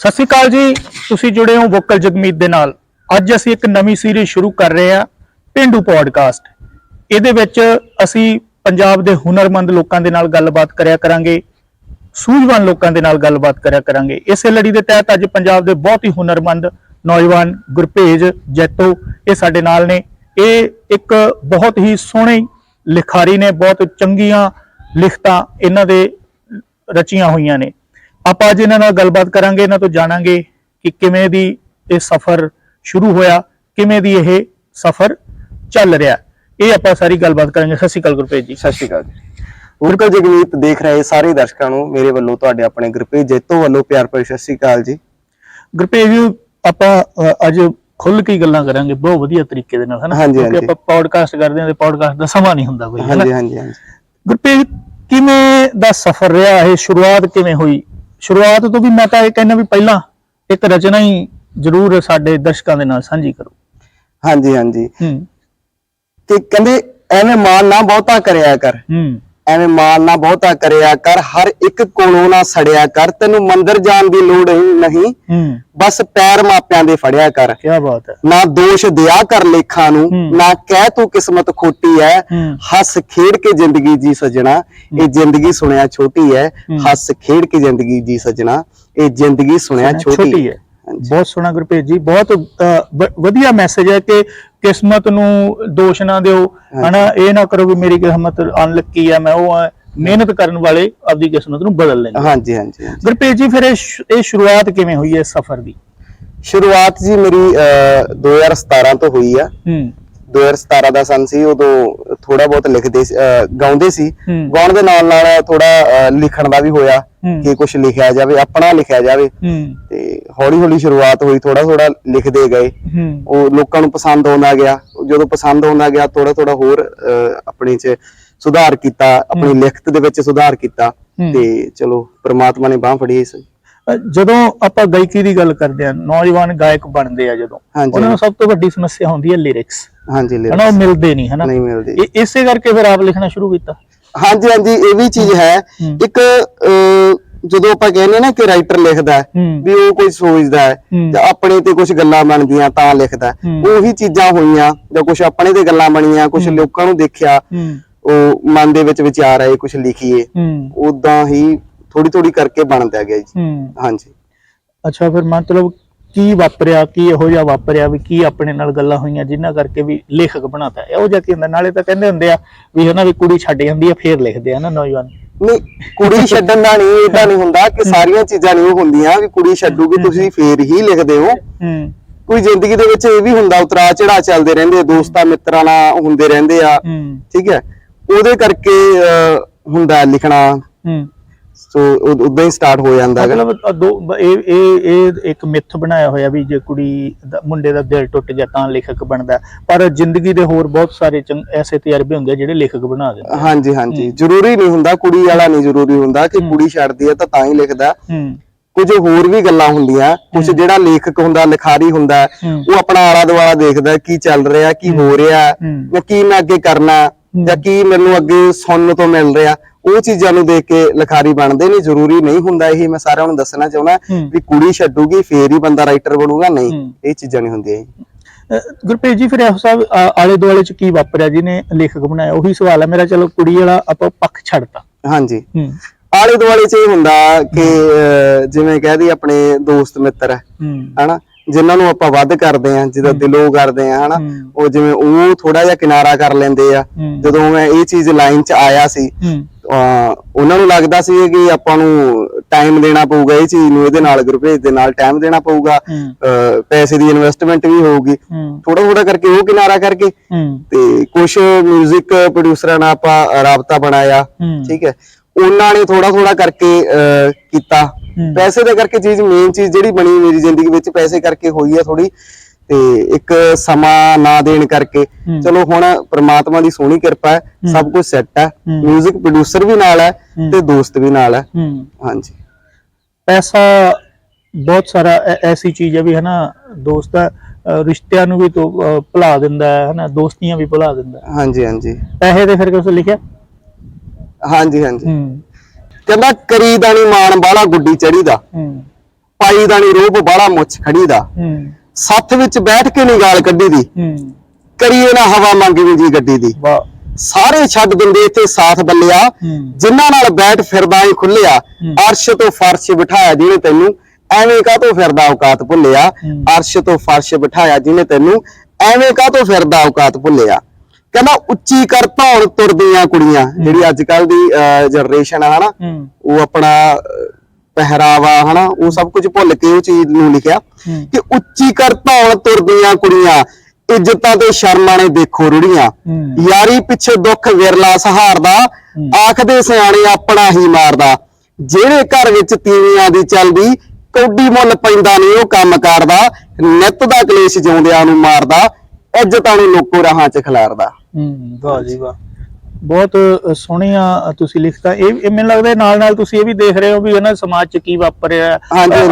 ਸਤਿ ਸ਼੍ਰੀ ਅਕਾਲ ਜੀ, ਤੁਸੀਂ ਜੁੜੇ ਹੋ ਵੋਕਲ ਜਗਮੀਤ ਦੇ ਨਾਲ। ਅੱਜ ਅਸੀਂ ਇੱਕ ਨਵੀਂ ਸੀਰੀਜ਼ ਸ਼ੁਰੂ ਕਰ ਰਹੇ ਹਾਂ, ਪਿੰਡੂ ਪੋਡਕਾਸਟ ਇਹਦੇ ਵਿੱਚ ਅਸੀਂ ਪੰਜਾਬ ਦੇ ਹੁਨਰਮੰਦ ਲੋਕਾਂ ਦੇ ਨਾਲ ਗੱਲਬਾਤ ਕਰਿਆ ਕਰਾਂਗੇ, ਸੂਝਵਾਨ ਲੋਕਾਂ ਦੇ ਨਾਲ ਗੱਲਬਾਤ ਕਰਿਆ ਕਰਾਂਗੇ। ਇਸੇ ਲੜੀ ਦੇ ਤਹਿਤ ਅੱਜ ਪੰਜਾਬ ਦੇ ਬਹੁਤ ਹੀ ਹੁਨਰਮੰਦ ਨੌਜਵਾਨ ਗੁਰਪੇਜ ਜੈਤੋ, ਇਹ ਸਾਡੇ ਨਾਲ ਨੇ। ਇਹ ਇੱਕ ਬਹੁਤ ਹੀ ਸੋਹਣੇ ਲਿਖਾਰੀ ਨੇ, ਬਹੁਤ ਚੰਗੀਆਂ ਲਿਖਤਾਂ ਇਹਨਾਂ ਦੇ ਰਚੀਆਂ ਹੋਈਆਂ ਨੇ। ਆਪਾਂ ਅੱਜ ਇਹਨਾਂ ਨਾਲ ਗੱਲਬਾਤ ਕਰਾਂਗੇ ਇਹਨਾਂ ਤੋਂ ਜਾਣਾਂਗੇ ਕਿ ਕਿਵੇਂ ਦੀ ਇਹ ਸਫ਼ਰ ਸ਼ੁਰੂ ਹੋਇਆ ਕਿਵੇਂ ਦੀ ਇਹ ਸਫ਼ਰ ਚੱਲ ਰਿਹਾ। ਇਹ ਆਪਾਂ ਸਾਰੀ ਗੱਲਬਾਤ ਕਰਾਂਗੇ। ਸਤਿ ਸ਼੍ਰੀ ਅਕਾਲ ਗੁਰਪ੍ਰੀਤ ਜੀ। ਸਤਿ ਸ਼੍ਰੀ ਅਕਾਲ ਜੀ। ਉਰਕਲ ਜਗਮੀਤ ਦੇਖ ਰਹੇ ਸਾਰੇ ਦਰਸ਼ਕਾਂ ਨੂੰ ਮੇਰੇ ਵੱਲੋਂ ਤੁਹਾਡੇ ਆਪਣੇ ਗੁਰਪ੍ਰੀਤ ਜੇਤੋ ਵੱਲੋਂ ਪਿਆਰ ਭਰੀ ਸਤਿ ਸ਼੍ਰੀ ਅਕਾਲ ਜੀ। ਗੁਰਪ੍ਰੀਤ ਜੀ ਆਪਾਂ ਅੱਜ ਖੁੱਲ ਕੇ ਗੱਲਾਂ ਕਰਾਂਗੇ ਬਹੁਤ ਵਧੀਆ ਤਰੀਕੇ ਦੇ ਨਾਲ ਹਨਾ? ਕਿਉਂਕਿ। ਆਪਾਂ ਪੋਡਕਾਸਟ ਕਰਦੇ ਹਾਂ ਤੇ ਪੋਡਕਾਸਟ ਦਾ ਸਮਾਂ ਨਹੀਂ ਹੁੰਦਾ ਕੋਈ ਹਾਂਜੀ ਹਾਂਜੀ ਹਾਂਜੀ। ਗੁਰਪ੍ਰੀਤ ਕਿਵੇਂ ਦਾ ਸਫ਼ਰ ਰਿਹਾ? ਇਹ ਸ਼ੁਰੂਆਤ ਕਿਵੇਂ ਹੋਈ? ਸ਼ੁਰੂਆਤ ਤੋਂ ਵੀ ਮੈਂ ਤਾਂ ਇਹ ਕਹਿੰਦਾ ਵੀ ਪਹਿਲਾਂ ਇੱਕ ਰਚਨਾ ਹੀ ਜ਼ਰੂਰ ਸਾਡੇ ਦਰਸ਼ਕਾਂ ਦੇ ਨਾਲ ਸਾਂਝੀ ਕਰੋ। ਹਾਂਜੀ ਹਾਂਜੀ। ਹੂੰ। ਕਿ ਕਹਿੰਦੇ ਐਵੇਂ ਮਾਨ ਨਾ ਬਹੁਤਾ ਕਰਿਆ ਕਰ। ਹੂੰ। ਐਵੇਂ ਮਾਨ ਨਾ ਬਹੁਤਾ ਕਰਿਆ ਕਰ ਹਰ ਇੱਕ ਕੋਲੋਂ ਨਾ ਸੜਿਆ ਕਰ ਤੈਨੂੰ ਮੰਦਰ ਜਾਣ ਦੀ ਲੋੜ ਨਹੀਂ ਹੂੰ ਬਸ ਪੈਰ ਮਾਪਿਆਂ ਦੇ ਫੜਿਆ ਕਰ ਕੀ ਬਾਤ ਹੈ ਨਾ ਦੋਸ਼ ਦਿਆ ਕਰ ਲੇਖਾਂ ਨੂੰ। ਨਾ ਕਹਿ ਤੂੰ ਕਿਸਮਤ ਖੋਟੀ ਐ ਹੂੰ। ਹੱਸ ਖੇਡ ਕੇ ਜ਼ਿੰਦਗੀ ਜੀ ਸਜਣਾ ਇਹ ਜ਼ਿੰਦਗੀ ਸੁਣਿਆ ਛੋਟੀ ਐ ਹੂੰ। ਹੱਸ ਖੇਡ ਕੇ ਜ਼ਿੰਦਗੀ ਜੀ ਸਜਣਾ ਇਹ ਜ਼ਿੰਦਗੀ ਸੁਣਿਆ ਛੋਟੀ ਹੈ। ਬਹੁਤ ਸੋਹਣਾ ਗੁਰਪ੍ਰੀਤ ਜੀ ਬਹੁਤ ਵਧੀਆ ਮੈਸੇਜ ਹੈ ਕਿ ਕਿਸਮਤ ਨੂੰ ਦੋਸ਼ ਨਾ ਦਿਓ। ਹਨਾ ਇਹ ਨਾ ਕਰੋ ਵੀ ਮੇਰੀ ਕਿਸਮਤ ਅਨਲੱਕੀ ਹੈ ਮੈਂ ਉਹ। ਮਿਹਨਤ ਕਰਨ ਵਾਲੇ ਆਪਦੀ ਕਿਸਮਤ ਨੂੰ ਬਦਲ ਲੈਂਦੇ ਹਾਂਜੀ ਹਾਂਜੀ। ਗੁਰਪ੍ਰੀਤ ਜੀ ਫਿਰ ਇਹ ਸ਼ੁਰੂਆਤ ਕਿਵੇਂ ਹੋਈ ਹੈ ਸਫ਼ਰ ਦੀ? ਸ਼ੁਰੂਆਤ ਜੀ ਮੇਰੀ ਅਹ, 2017 ਤੋਂ ਹੋਈ ਆ। ਹੂੰ। 2017 ਦਾ ਸਨ ਸੀ ਉਦੋਂ ਥੋੜਾ ਬਹੁਤ ਲਿਖਦੇ ਗਾਉਂਦੇ ਸੀ। ਗਾਉਣ ਦੇ ਨਾਲ ਨਾਲ ਥੋੜਾ ਲਿਖਣ ਦਾ ਵੀ ਹੋਇਆ। ਕਿ ਕੁਝ ਲਿਖਿਆ ਜਾਵੇ ਆਪਣਾ ਲਿਖਿਆ ਜਾਵੇ। ਤੇ ਹੌਲੀ ਹੌਲੀ ਸ਼ੁਰੂਆਤ ਹੋਈ ਥੋੜਾ ਥੋੜਾ ਲਿਖਦੇ ਗਏ। ਉਹ ਲੋਕਾਂ ਨੂੰ ਪਸੰਦ ਆਉਂਦਾ ਗਿਆ। ਜਦੋਂ ਪਸੰਦ ਆਉਂਦਾ ਗਿਆ ਥੋੜਾ ਥੋੜਾ ਹੋਰ ਆਪਣੇ ਚ ਸੁਧਾਰ ਕੀਤਾ ਆਪਣੀ ਲਿਖਤ ਦੇ ਵਿੱਚ ਸੁਧਾਰ ਕੀਤਾ। ਤੇ ਚਲੋ ਪ੍ਰਮਾਤਮਾ ਨੇ ਬਾਹ ਫੜੀ ਇਸ। ਜਦੋਂ ਆਪਾਂ ਗਾਇਕੀ ਦੀ ਗੱਲ ਕਰਦੇ ਆ ਨੌਜਵਾਨ ਗਾਇਕ ਬਣਦੇ ਆ ਜਦੋਂ। ਉਹਨਾਂ ਨੂੰ ਸਭ ਤੋਂ ਵੱਡੀ ਸਮੱਸਿਆ ਹੁੰਦੀ ਹੈ ਲਿਰਿਕਸ ਹਾਂਜੀ ਹਨਾ ਉਹ ਮਿਲਦੇ ਨਹੀਂ ਹਨਾ। ਨਹੀਂ ਮਿਲਦੀ। ਇਹ ਇਸੇ ਕਰਕੇ ਫਿਰ ਆਪ ਲਿਖਣਾ ਸ਼ੁਰੂ ਕੀਤਾ। ਹਾਂਜੀ ਹਾਂਜੀ ਇਹ ਵੀ ਚੀਜ਼ ਹੈ। ਹੂੰ। ਇੱਕ ਅਹ, ਜਦੋਂ ਆਪਾਂ ਕਹਿੰਦੇ ਨਾ ਕਿ ਰਾਈਟਰ ਲਿਖਦਾ ਹੈ, ਹੂੰ। ਵੀ ਉਹ ਕੋਈ ਸੋਚਦਾ ਹੈ ਹੂੰ। ਜਾਂ ਆਪਣੇ ਤੇ ਕੁਝ ਗੱਲਾਂ ਬਣਦੀਆਂ ਤਾਂ ਲਿਖਦਾ ਹੈ। ਹੂੰ। ਉਹੀ ਚੀਜ਼ਾਂ ਹੋਈਆਂ ਜਾਂ ਕੁਝ ਆਪਣੇ ਤੇ ਗੱਲਾਂ ਬਣੀਆਂ ਕੁਝ ਲੋਕਾਂ ਨੂੰ ਦੇਖਿਆ ਹੂੰ। ਉਹ ਮਨ ਦੇ ਵਿੱਚ ਵਿਚਾਰ ਆਏ ਕੁਝ ਲਿਖੀਏ। ਹੂੰ। ਉਦਾਂ ਹੀ ਥੋੜੀ ਥੋੜੀ ਕਰਕੇ ਬਣਦਾ ਗਿਆ ਜੀ। ਹੂੰ। ਹਾਂਜੀ। ਅੱਛਾ ਫਿਰ ਮਤਲਬ ਕੀ ਵਾਪਰਿਆ ਕੀ ਇਹੋ ਜਿਹਾ ਵਾਪਰਿਆ ਵੀ ਕੀ ਆਪਣੇ ਨਾਲ ਗੱਲਾਂ ਹੋਈਆਂ ਜਿਨ੍ਹਾਂ ਕਰਕੇ ਵੀ ਲੇਖਕ ਬਣਾਤਾ ਇਹੋ ਜਿਹਾ ਕੀ ਹੁੰਦਾ? ਨਾਲੇ ਤਾਂ ਕਹਿੰਦੇ ਹੁੰਦੇ ਆ ਵੀ ਹਨਾ ਵੀ ਕੁੜੀ ਛੱਡ ਜਾਂਦੀ ਆ ਫੇਰ ਲਿਖਦੇ ਆ ਨਾ ਨੌਜਵਾਨ। ਨਹੀਂ ਕੁੜੀ ਛੱਡਣ ਦਾ ਨਹੀਂ ਇਦਾਂ ਨਹੀਂ ਹੁੰਦਾ ਕਿ ਸਾਰੀਆਂ ਚੀਜ਼ਾਂ ਨਹੀਂ ਉਹ ਹੁੰਦੀਆਂ ਵੀ ਕੁੜੀ ਛੱਡੂਗੀ ਤੁਸੀਂ ਫੇਰ ਹੀ ਲਿਖਦੇ ਹੋ। ਹੂੰ। ਕੋਈ ਜ਼ਿੰਦਗੀ ਦੇ ਵਿੱਚ ਇਹ ਵੀ ਹੁੰਦਾ ਉਤਰਾ ਚੜਾ ਚੱਲਦੇ ਰਹਿੰਦੇ ਆ, ਦੋਸਤਾਂ ਮਿੱਤਰਾਂ ਨਾਲ ਹੁੰਦੇ ਰਹਿੰਦੇ ਆ। ਠੀਕ ਹੈ? ਉਹਦੇ ਕਰਕੇ ਹੁੰਦਾ ਲਿਖਣਾ। ਹੂੰ। ਸੋ ਉਦਾਂ ਹੀ ਸਟਾਰਟ ਹੋ ਜਾਂਦਾ ਹੈਗਾ। ਮਤਲਬ ਦੋ ਇਹ ਇਹ ਇਹ ਇੱਕ ਮਿੱਥ ਬਣਾਇਆ ਹੋਇਆ ਵੀ ਜੇ ਕੁੜੀ ਮੁੰਡੇ ਦਾ ਦਿਲ ਟੁੱਟ ਗਿਆ ਤਾਂ ਲੇਖਕ ਬਣਦਾ। ਪਰ ਜ਼ਿੰਦਗੀ ਦੇ ਹੋਰ ਬਹੁਤ ਸਾਰੇ ਐਸੇ ਤਜਰਬੇ ਹੁੰਦੇ ਜਿਹੜੇ ਲੇਖਕ ਬਣਾ ਦਿੰਦੇ। ਹਾਂਜੀ ਹਾਂਜੀ। ਜ਼ਰੂਰੀ ਨਹੀਂ ਹੁੰਦਾ ਕੁੜੀ ਵਾਲਾ ਨਹੀਂ ਜ਼ਰੂਰੀ ਹੁੰਦਾ ਕਿ ਕੁੜੀ ਛੱਡਦੀ ਹੈ ਤਾਂ ਤਾਂ ਹੀ ਲਿਖਦਾ। ਕੁਝ ਹੋਰ ਵੀ ਗੱਲਾਂ ਹੁੰਦੀਆਂ ਕੁਝ ਜਿਹੜਾ ਲੇਖਕ ਹੁੰਦਾ ਲਿਖਾਰੀ ਹੁੰਦਾ। ਉਹ ਆਪਣਾ ਆਲਾ ਦੁਆਲਾ ਦੇਖਦਾ ਕੀ ਚੱਲ ਰਿਹਾ ਕੀ ਹੋ। ਰਿਹਾ। ਜਾਂ ਕੀ ਮੈਂ ਅੱਗੇ ਕਰਨਾ ਜਾਂ ਕੀ ਮੈਨੂੰ ਅੱਗੇ ਸੁਣਨ ਤੋਂ ਮਿਲ ਰਿਹਾ। ਉਹ ਚੀਜ਼ਾਂ ਨੂੰ ਦੇਖ ਕੇ ਲਿਖਾਰੀ ਬਣਦੇ ਨੇ ਜ਼ਰੂਰੀ ਨਹੀਂ ਹੁੰਦਾ ਇਹ ਮੈਂ ਸਾਰਿਆਂ ਨੂੰ ਦੱਸਣਾ ਚਾਹੁੰਦਾ। ਵੀ ਕੁੜੀ ਛੱਡੂਗੀ ਫੇਰ ਹੀ ਬੰਦਾ ਰਾਈਟਰ ਬਣੂਗਾ ਨਹੀਂ। ਇਹ ਚੀਜ਼ਾਂ ਨਹੀਂ ਹੁੰਦੀਆਂ ਗੁਰਪ੍ਰੀਤ ਜੀ ਫਿਰ ਇਹੋ ਸਾਹਿਬ ਆਲੇ ਦੁਆਲੇ ਚ ਕੀ ਵਾਪਰਿਆ ਜਿਹਨੇ ਲੇਖਕ ਬਣਾਇਆ ਉਹੀ ਸਵਾਲ ਹੈ ਮੇਰਾ ਚਲੋ ਕੁੜੀ ਵਾਲਾ ਆਪਾਂ ਪੱਖ ਛੱਡਤਾ ਹਾਂਜੀ ਆਲੇ ਦੁਆਲੇ 'ਚ ਇਹ ਹੁੰਦਾ ਕਿ ਜਿਵੇਂ ਕਹਿ ਦੀ ਆਪਣੇ ਦੋਸਤ ਮਿੱਤਰ ਹੈ ਹਨਾ ਜਿਨ੍ਹਾਂ ਨੂੰ ਆਪਾਂ ਵੱਧ ਕਰਦੇ ਆ ਜਿਹਦਾ ਦਿਲੋਂ ਕਰਦੇ ਆ ਹਨਾ। ਉਹ ਜਿਵੇਂ ਉਹ ਥੋੜਾ ਜਿਹਾ ਕਿਨਾਰਾ ਕਰ ਲੈਂਦੇ ਆ। ਜਦੋਂ ਮੈਂ ਇਹ ਚੀਜ਼ ਲਾਈਨ 'ਚ ਆਇਆ ਸੀ ਉਹਨਾਂ ਨੂੰ ਲੱਗਦਾ ਸੀ ਕਿ ਆਪਾਂ ਨੂੰ ਟਾਈਮ ਦੇਣਾ ਪਊਗਾ ਇਹ ਚੀਜ਼ ਨੂੰ ਇਹਦੇ ਨਾਲ ਗੁਰਪ੍ਰੀਤ ਦੇ ਨਾਲ ਟਾਈਮ ਦੇਣਾ ਪਊਗਾ। ਹੂੰ। ਪੈਸੇ ਦੀ ਇਨਵੈਸਟਮੈਂਟ ਵੀ ਹੋਊਗੀ। ਹੂੰ। ਥੋੜਾ ਥੋੜਾ ਕਰਕੇ ਉਹ ਕਿਨਾਰਾ ਕਰਕੇ। ਹੂੰ। ਤੇ ਕੁਝ 뮤직 ਪ੍ਰੋਡਿਊਸਰਾਂ ਨਾਲ ਆਪਾਂ ਰਾਬਤਾ ਬਣਾਇਆ। ਹੂੰ। ਠੀਕ ਹੈ। ਉਹਨਾਂ ਨੇ ਥੋੜਾ ਥੋੜਾ ਕਰਕੇ ਕੀਤਾ। ਹੂੰ। ਪੈਸੇ ਦੇ ਕਰਕੇ ਚੀਜ਼ ਮੇਨ ਚੀਜ਼ ਜਿਹੜੀ ਬਣੀ ਮੇਰੀ ਜ਼ਿੰਦਗੀ ਵਿੱਚ ਪੈਸੇ ਕਰਕੇ ਹੋਈ ਆ ਥੋੜੀ ਤੇ ਇੱਕ ਸਮਾਂ ਨਾ ਦੇਣ ਕਰਕੇ। ਚਲੋ ਹੁਣ ਪ੍ਰਮਾਤਮਾ ਦੀ ਸੋਹਣੀ ਕਿਰਪਾ ਹੈ ਸਭ ਕੁਝ ਸੈੱਟ ਹੈ। 뮤직 ਪ੍ਰੋਡਿਊਸਰ ਵੀ ਨਾਲ ਹੈ। ਤੇ ਦੋਸਤ ਵੀ ਨਾਲ ਹੈ। ਹਾਂਜੀ। ਪੈਸਾ ਬਹੁਤ ਸਾਰਾ ਐਸੀ ਚੀਜ਼ ਹੈ ਵੀ ਹਨਾ ਦੋਸਤ ਰਿਸ਼ਤਿਆਂ ਨੂੰ ਵੀ ਤੋਂ ਭੁਲਾ ਦਿੰਦਾ ਹੈ ਹਨਾ ਦੋਸਤੀਆਂ ਵੀ ਭੁਲਾ ਦਿੰਦਾ। ਹਾਂਜੀ ਹਾਂਜੀ। ਪੈਸੇ ਦੇ ਫਿਰ ਕਿਉਂ ਲਿਖਿਆ? ਹਾਂਜੀ ਹਾਂਜੀ। ਕਹਿੰਦਾ ਕਰੀਦਾ ਨਹੀਂ ਮਾਣ ਬਾਲਾ ਗੁੱਡੀ ਚੜੀ ਦਾ ਹੂੰ। ਪਾਈ ਦਾ ਨੀ ਰੂਪ ਬਾਹਲਾ ਮੁੱਛ ਖੜੀ ਦਾ ਹੂੰ। ਸੱਥ ਵਿੱਚ ਬੈਠ ਕੇ ਨੀ ਗਾਲ ਕੱਢੀ ਦੀ। ਕਰੀਏ ਨਾ ਹਵਾ ਮੰਗਵੀਂ ਜੀ ਗੱਡੀ ਦੀ। ਵਾਹ। ਸਾਰੇ ਛੱਡ ਦਿੰਦੇ ਇੱਥੇ ਸਾਥ ਬੱਲਿਆ। ਜਿਨ੍ਹਾਂ ਨਾਲ ਬੈਠ ਫਿਰਦਾ ਹੀ ਖੁੱਲਿਆ। ਅਰਸ਼ ਤੋਂ ਫਰਸ਼ ਬਿਠਾਇਆ ਜਿਹਨੇ ਤੈਨੂੰ ਐਵੇਂ ਕਾਹਤੋਂ ਫਿਰਦਾ ਔਕਾਤ ਭੁੱਲਿਆ। ਅਰਸ਼ ਤੋਂ ਫਰਸ਼ ਬਿਠਾਇਆ ਜਿਹਨੇ ਤੈਨੂੰ ਐਵੇਂ ਕਾਹਤੋਂ ਫਿਰਦਾ ਔਕਾਤ ਭੁੱਲਿਆ? ਕਹਿੰਦਾ ਉੱਚੀ ਕਰ ਧੌਣ ਤੁਰਦੀਆਂ ਕੁੜੀਆਂ ਜਿਹੜੀ ਅੱਜ ਕੱਲ ਦੀ ਜਨਰੇਸ਼ਨ ਆ ਹਨਾ? ਉਹ ਆਪਣਾ ਪਹਿਰਾਵਾ ਹਨਾ ਉਹ ਸਭ ਕੁਝ ਭੁੱਲ ਕੇ ਉਹ ਚੀਜ਼ ਨੂੰ ਲਿਖਿਆ। ਕਿ ਉੱਚੀ ਕਰ ਧੌਣ ਤੁਰਦੀਆਂ ਕੁੜੀਆਂ ਇੱਜ਼ਤਾਂ ਤੇ ਸ਼ਰਮਾਂ ਨੇ ਦੇਖੋ ਰੁੜੀਆਂ। ਯਾਰੀ ਪਿੱਛੇ ਦੁੱਖ ਵਿਰਲਾ ਸਹਾਰਦਾ ਆਖਦੇ ਸਿਆਣੇ ਆਪਣਾ ਹੀ ਮਾਰਦਾ। ਜਿਹੜੇ ਘਰ ਵਿੱਚ ਤੀਵੀਆਂ ਦੀ ਚੱਲਦੀ ਕੌਡੀ ਮੁੱਲ ਪੈਂਦਾ ਨਹੀਂ ਉਹ ਕੰਮ ਕਰਦਾ ਨਿੱਤ ਦਾ ਕਲੇਸ਼ ਜਿਉਂਦਿਆਂ ਨੂੰ ਮਾਰਦਾ ਇੱਜ਼ਤਾਂ ਨੂੰ ਲੋਕੋ ਰਾਹਾਂ 'ਚ ਖਿਲਾਰਦਾ। ਹੂੰ ਵਾਹ ਜੀ ਵਾਹ। ਬਹੁਤ ਸੋਹਣੀਆਂ ਤੁਸੀਂ ਲਿਖਤਾ। ਇਹ ਇਹ ਮੈਨੂੰ ਲੱਗਦਾ ਨਾਲ ਨਾਲ ਤੁਸੀਂ ਇਹ ਵੀ ਦੇਖ ਰਹੇ ਹੋ ਵੀ ਇਹਨਾਂ ਸਮਾਜ 'ਚ ਕੀ ਵਾਪਰ ਰਿਹਾ।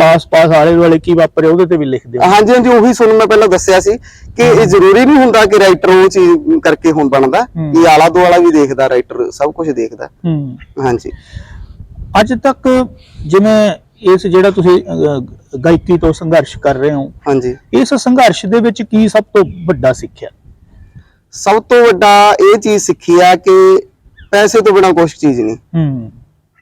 ਆਸ-ਪਾਸ ਆਲੇ ਦੁਆਲੇ ਕੀ ਵਾਪਰ ਰਿਹਾ ਉਹਦੇ ਤੇ ਵੀ ਲਿਖਦੇ ਹੋ ਹਾਂਜੀ ਹਾਂਜੀ ਉਹੀ ਤੁਹਾਨੂੰ ਮੈਂ ਪਹਿਲਾਂ ਦੱਸਿਆ ਸੀ ਕਿ ਇਹ ਜ਼ਰੂਰੀ ਨਹੀਂ ਹੁੰਦਾ ਕਿ ਰਾਈਟਰ ਉਹ ਚੀਜ਼ ਕਰਕੇ ਹੁਣ ਬਣਦਾ। ਇਹ ਆਲਾ ਦੁਆਲਾ ਵੀ ਦੇਖਦਾ ਰਾਈਟਰ ਸਭ ਕੁਝ ਦੇਖਦਾ। ਹਾਂਜੀ। ਅੱਜ ਤੱਕ ਜਿਵੇਂ ਇਸ ਜਿਹੜਾ ਤੁਸੀਂ ਗਾਇਕੀ ਤੋਂ ਸੰਘਰਸ਼ ਕਰ ਰਹੇ ਹੋ ਹਾਂਜੀ। ਇਸ ਸੰਘਰਸ਼ ਦੇ ਵਿੱਚ ਕੀ ਸਭ ਤੋਂ ਵੱਡਾ ਸਿੱਖਿਆ? ਸਭ ਤੋਂ ਵੱਡਾ ਇਹ ਚੀਜ਼ ਸਿੱਖੀ ਆ ਕਿ ਪੈਸੇ ਤੋਂ ਬਿਨਾ ਕੁਝ ਚੀਜ਼ ਨਹੀਂ। ਹੂੰ।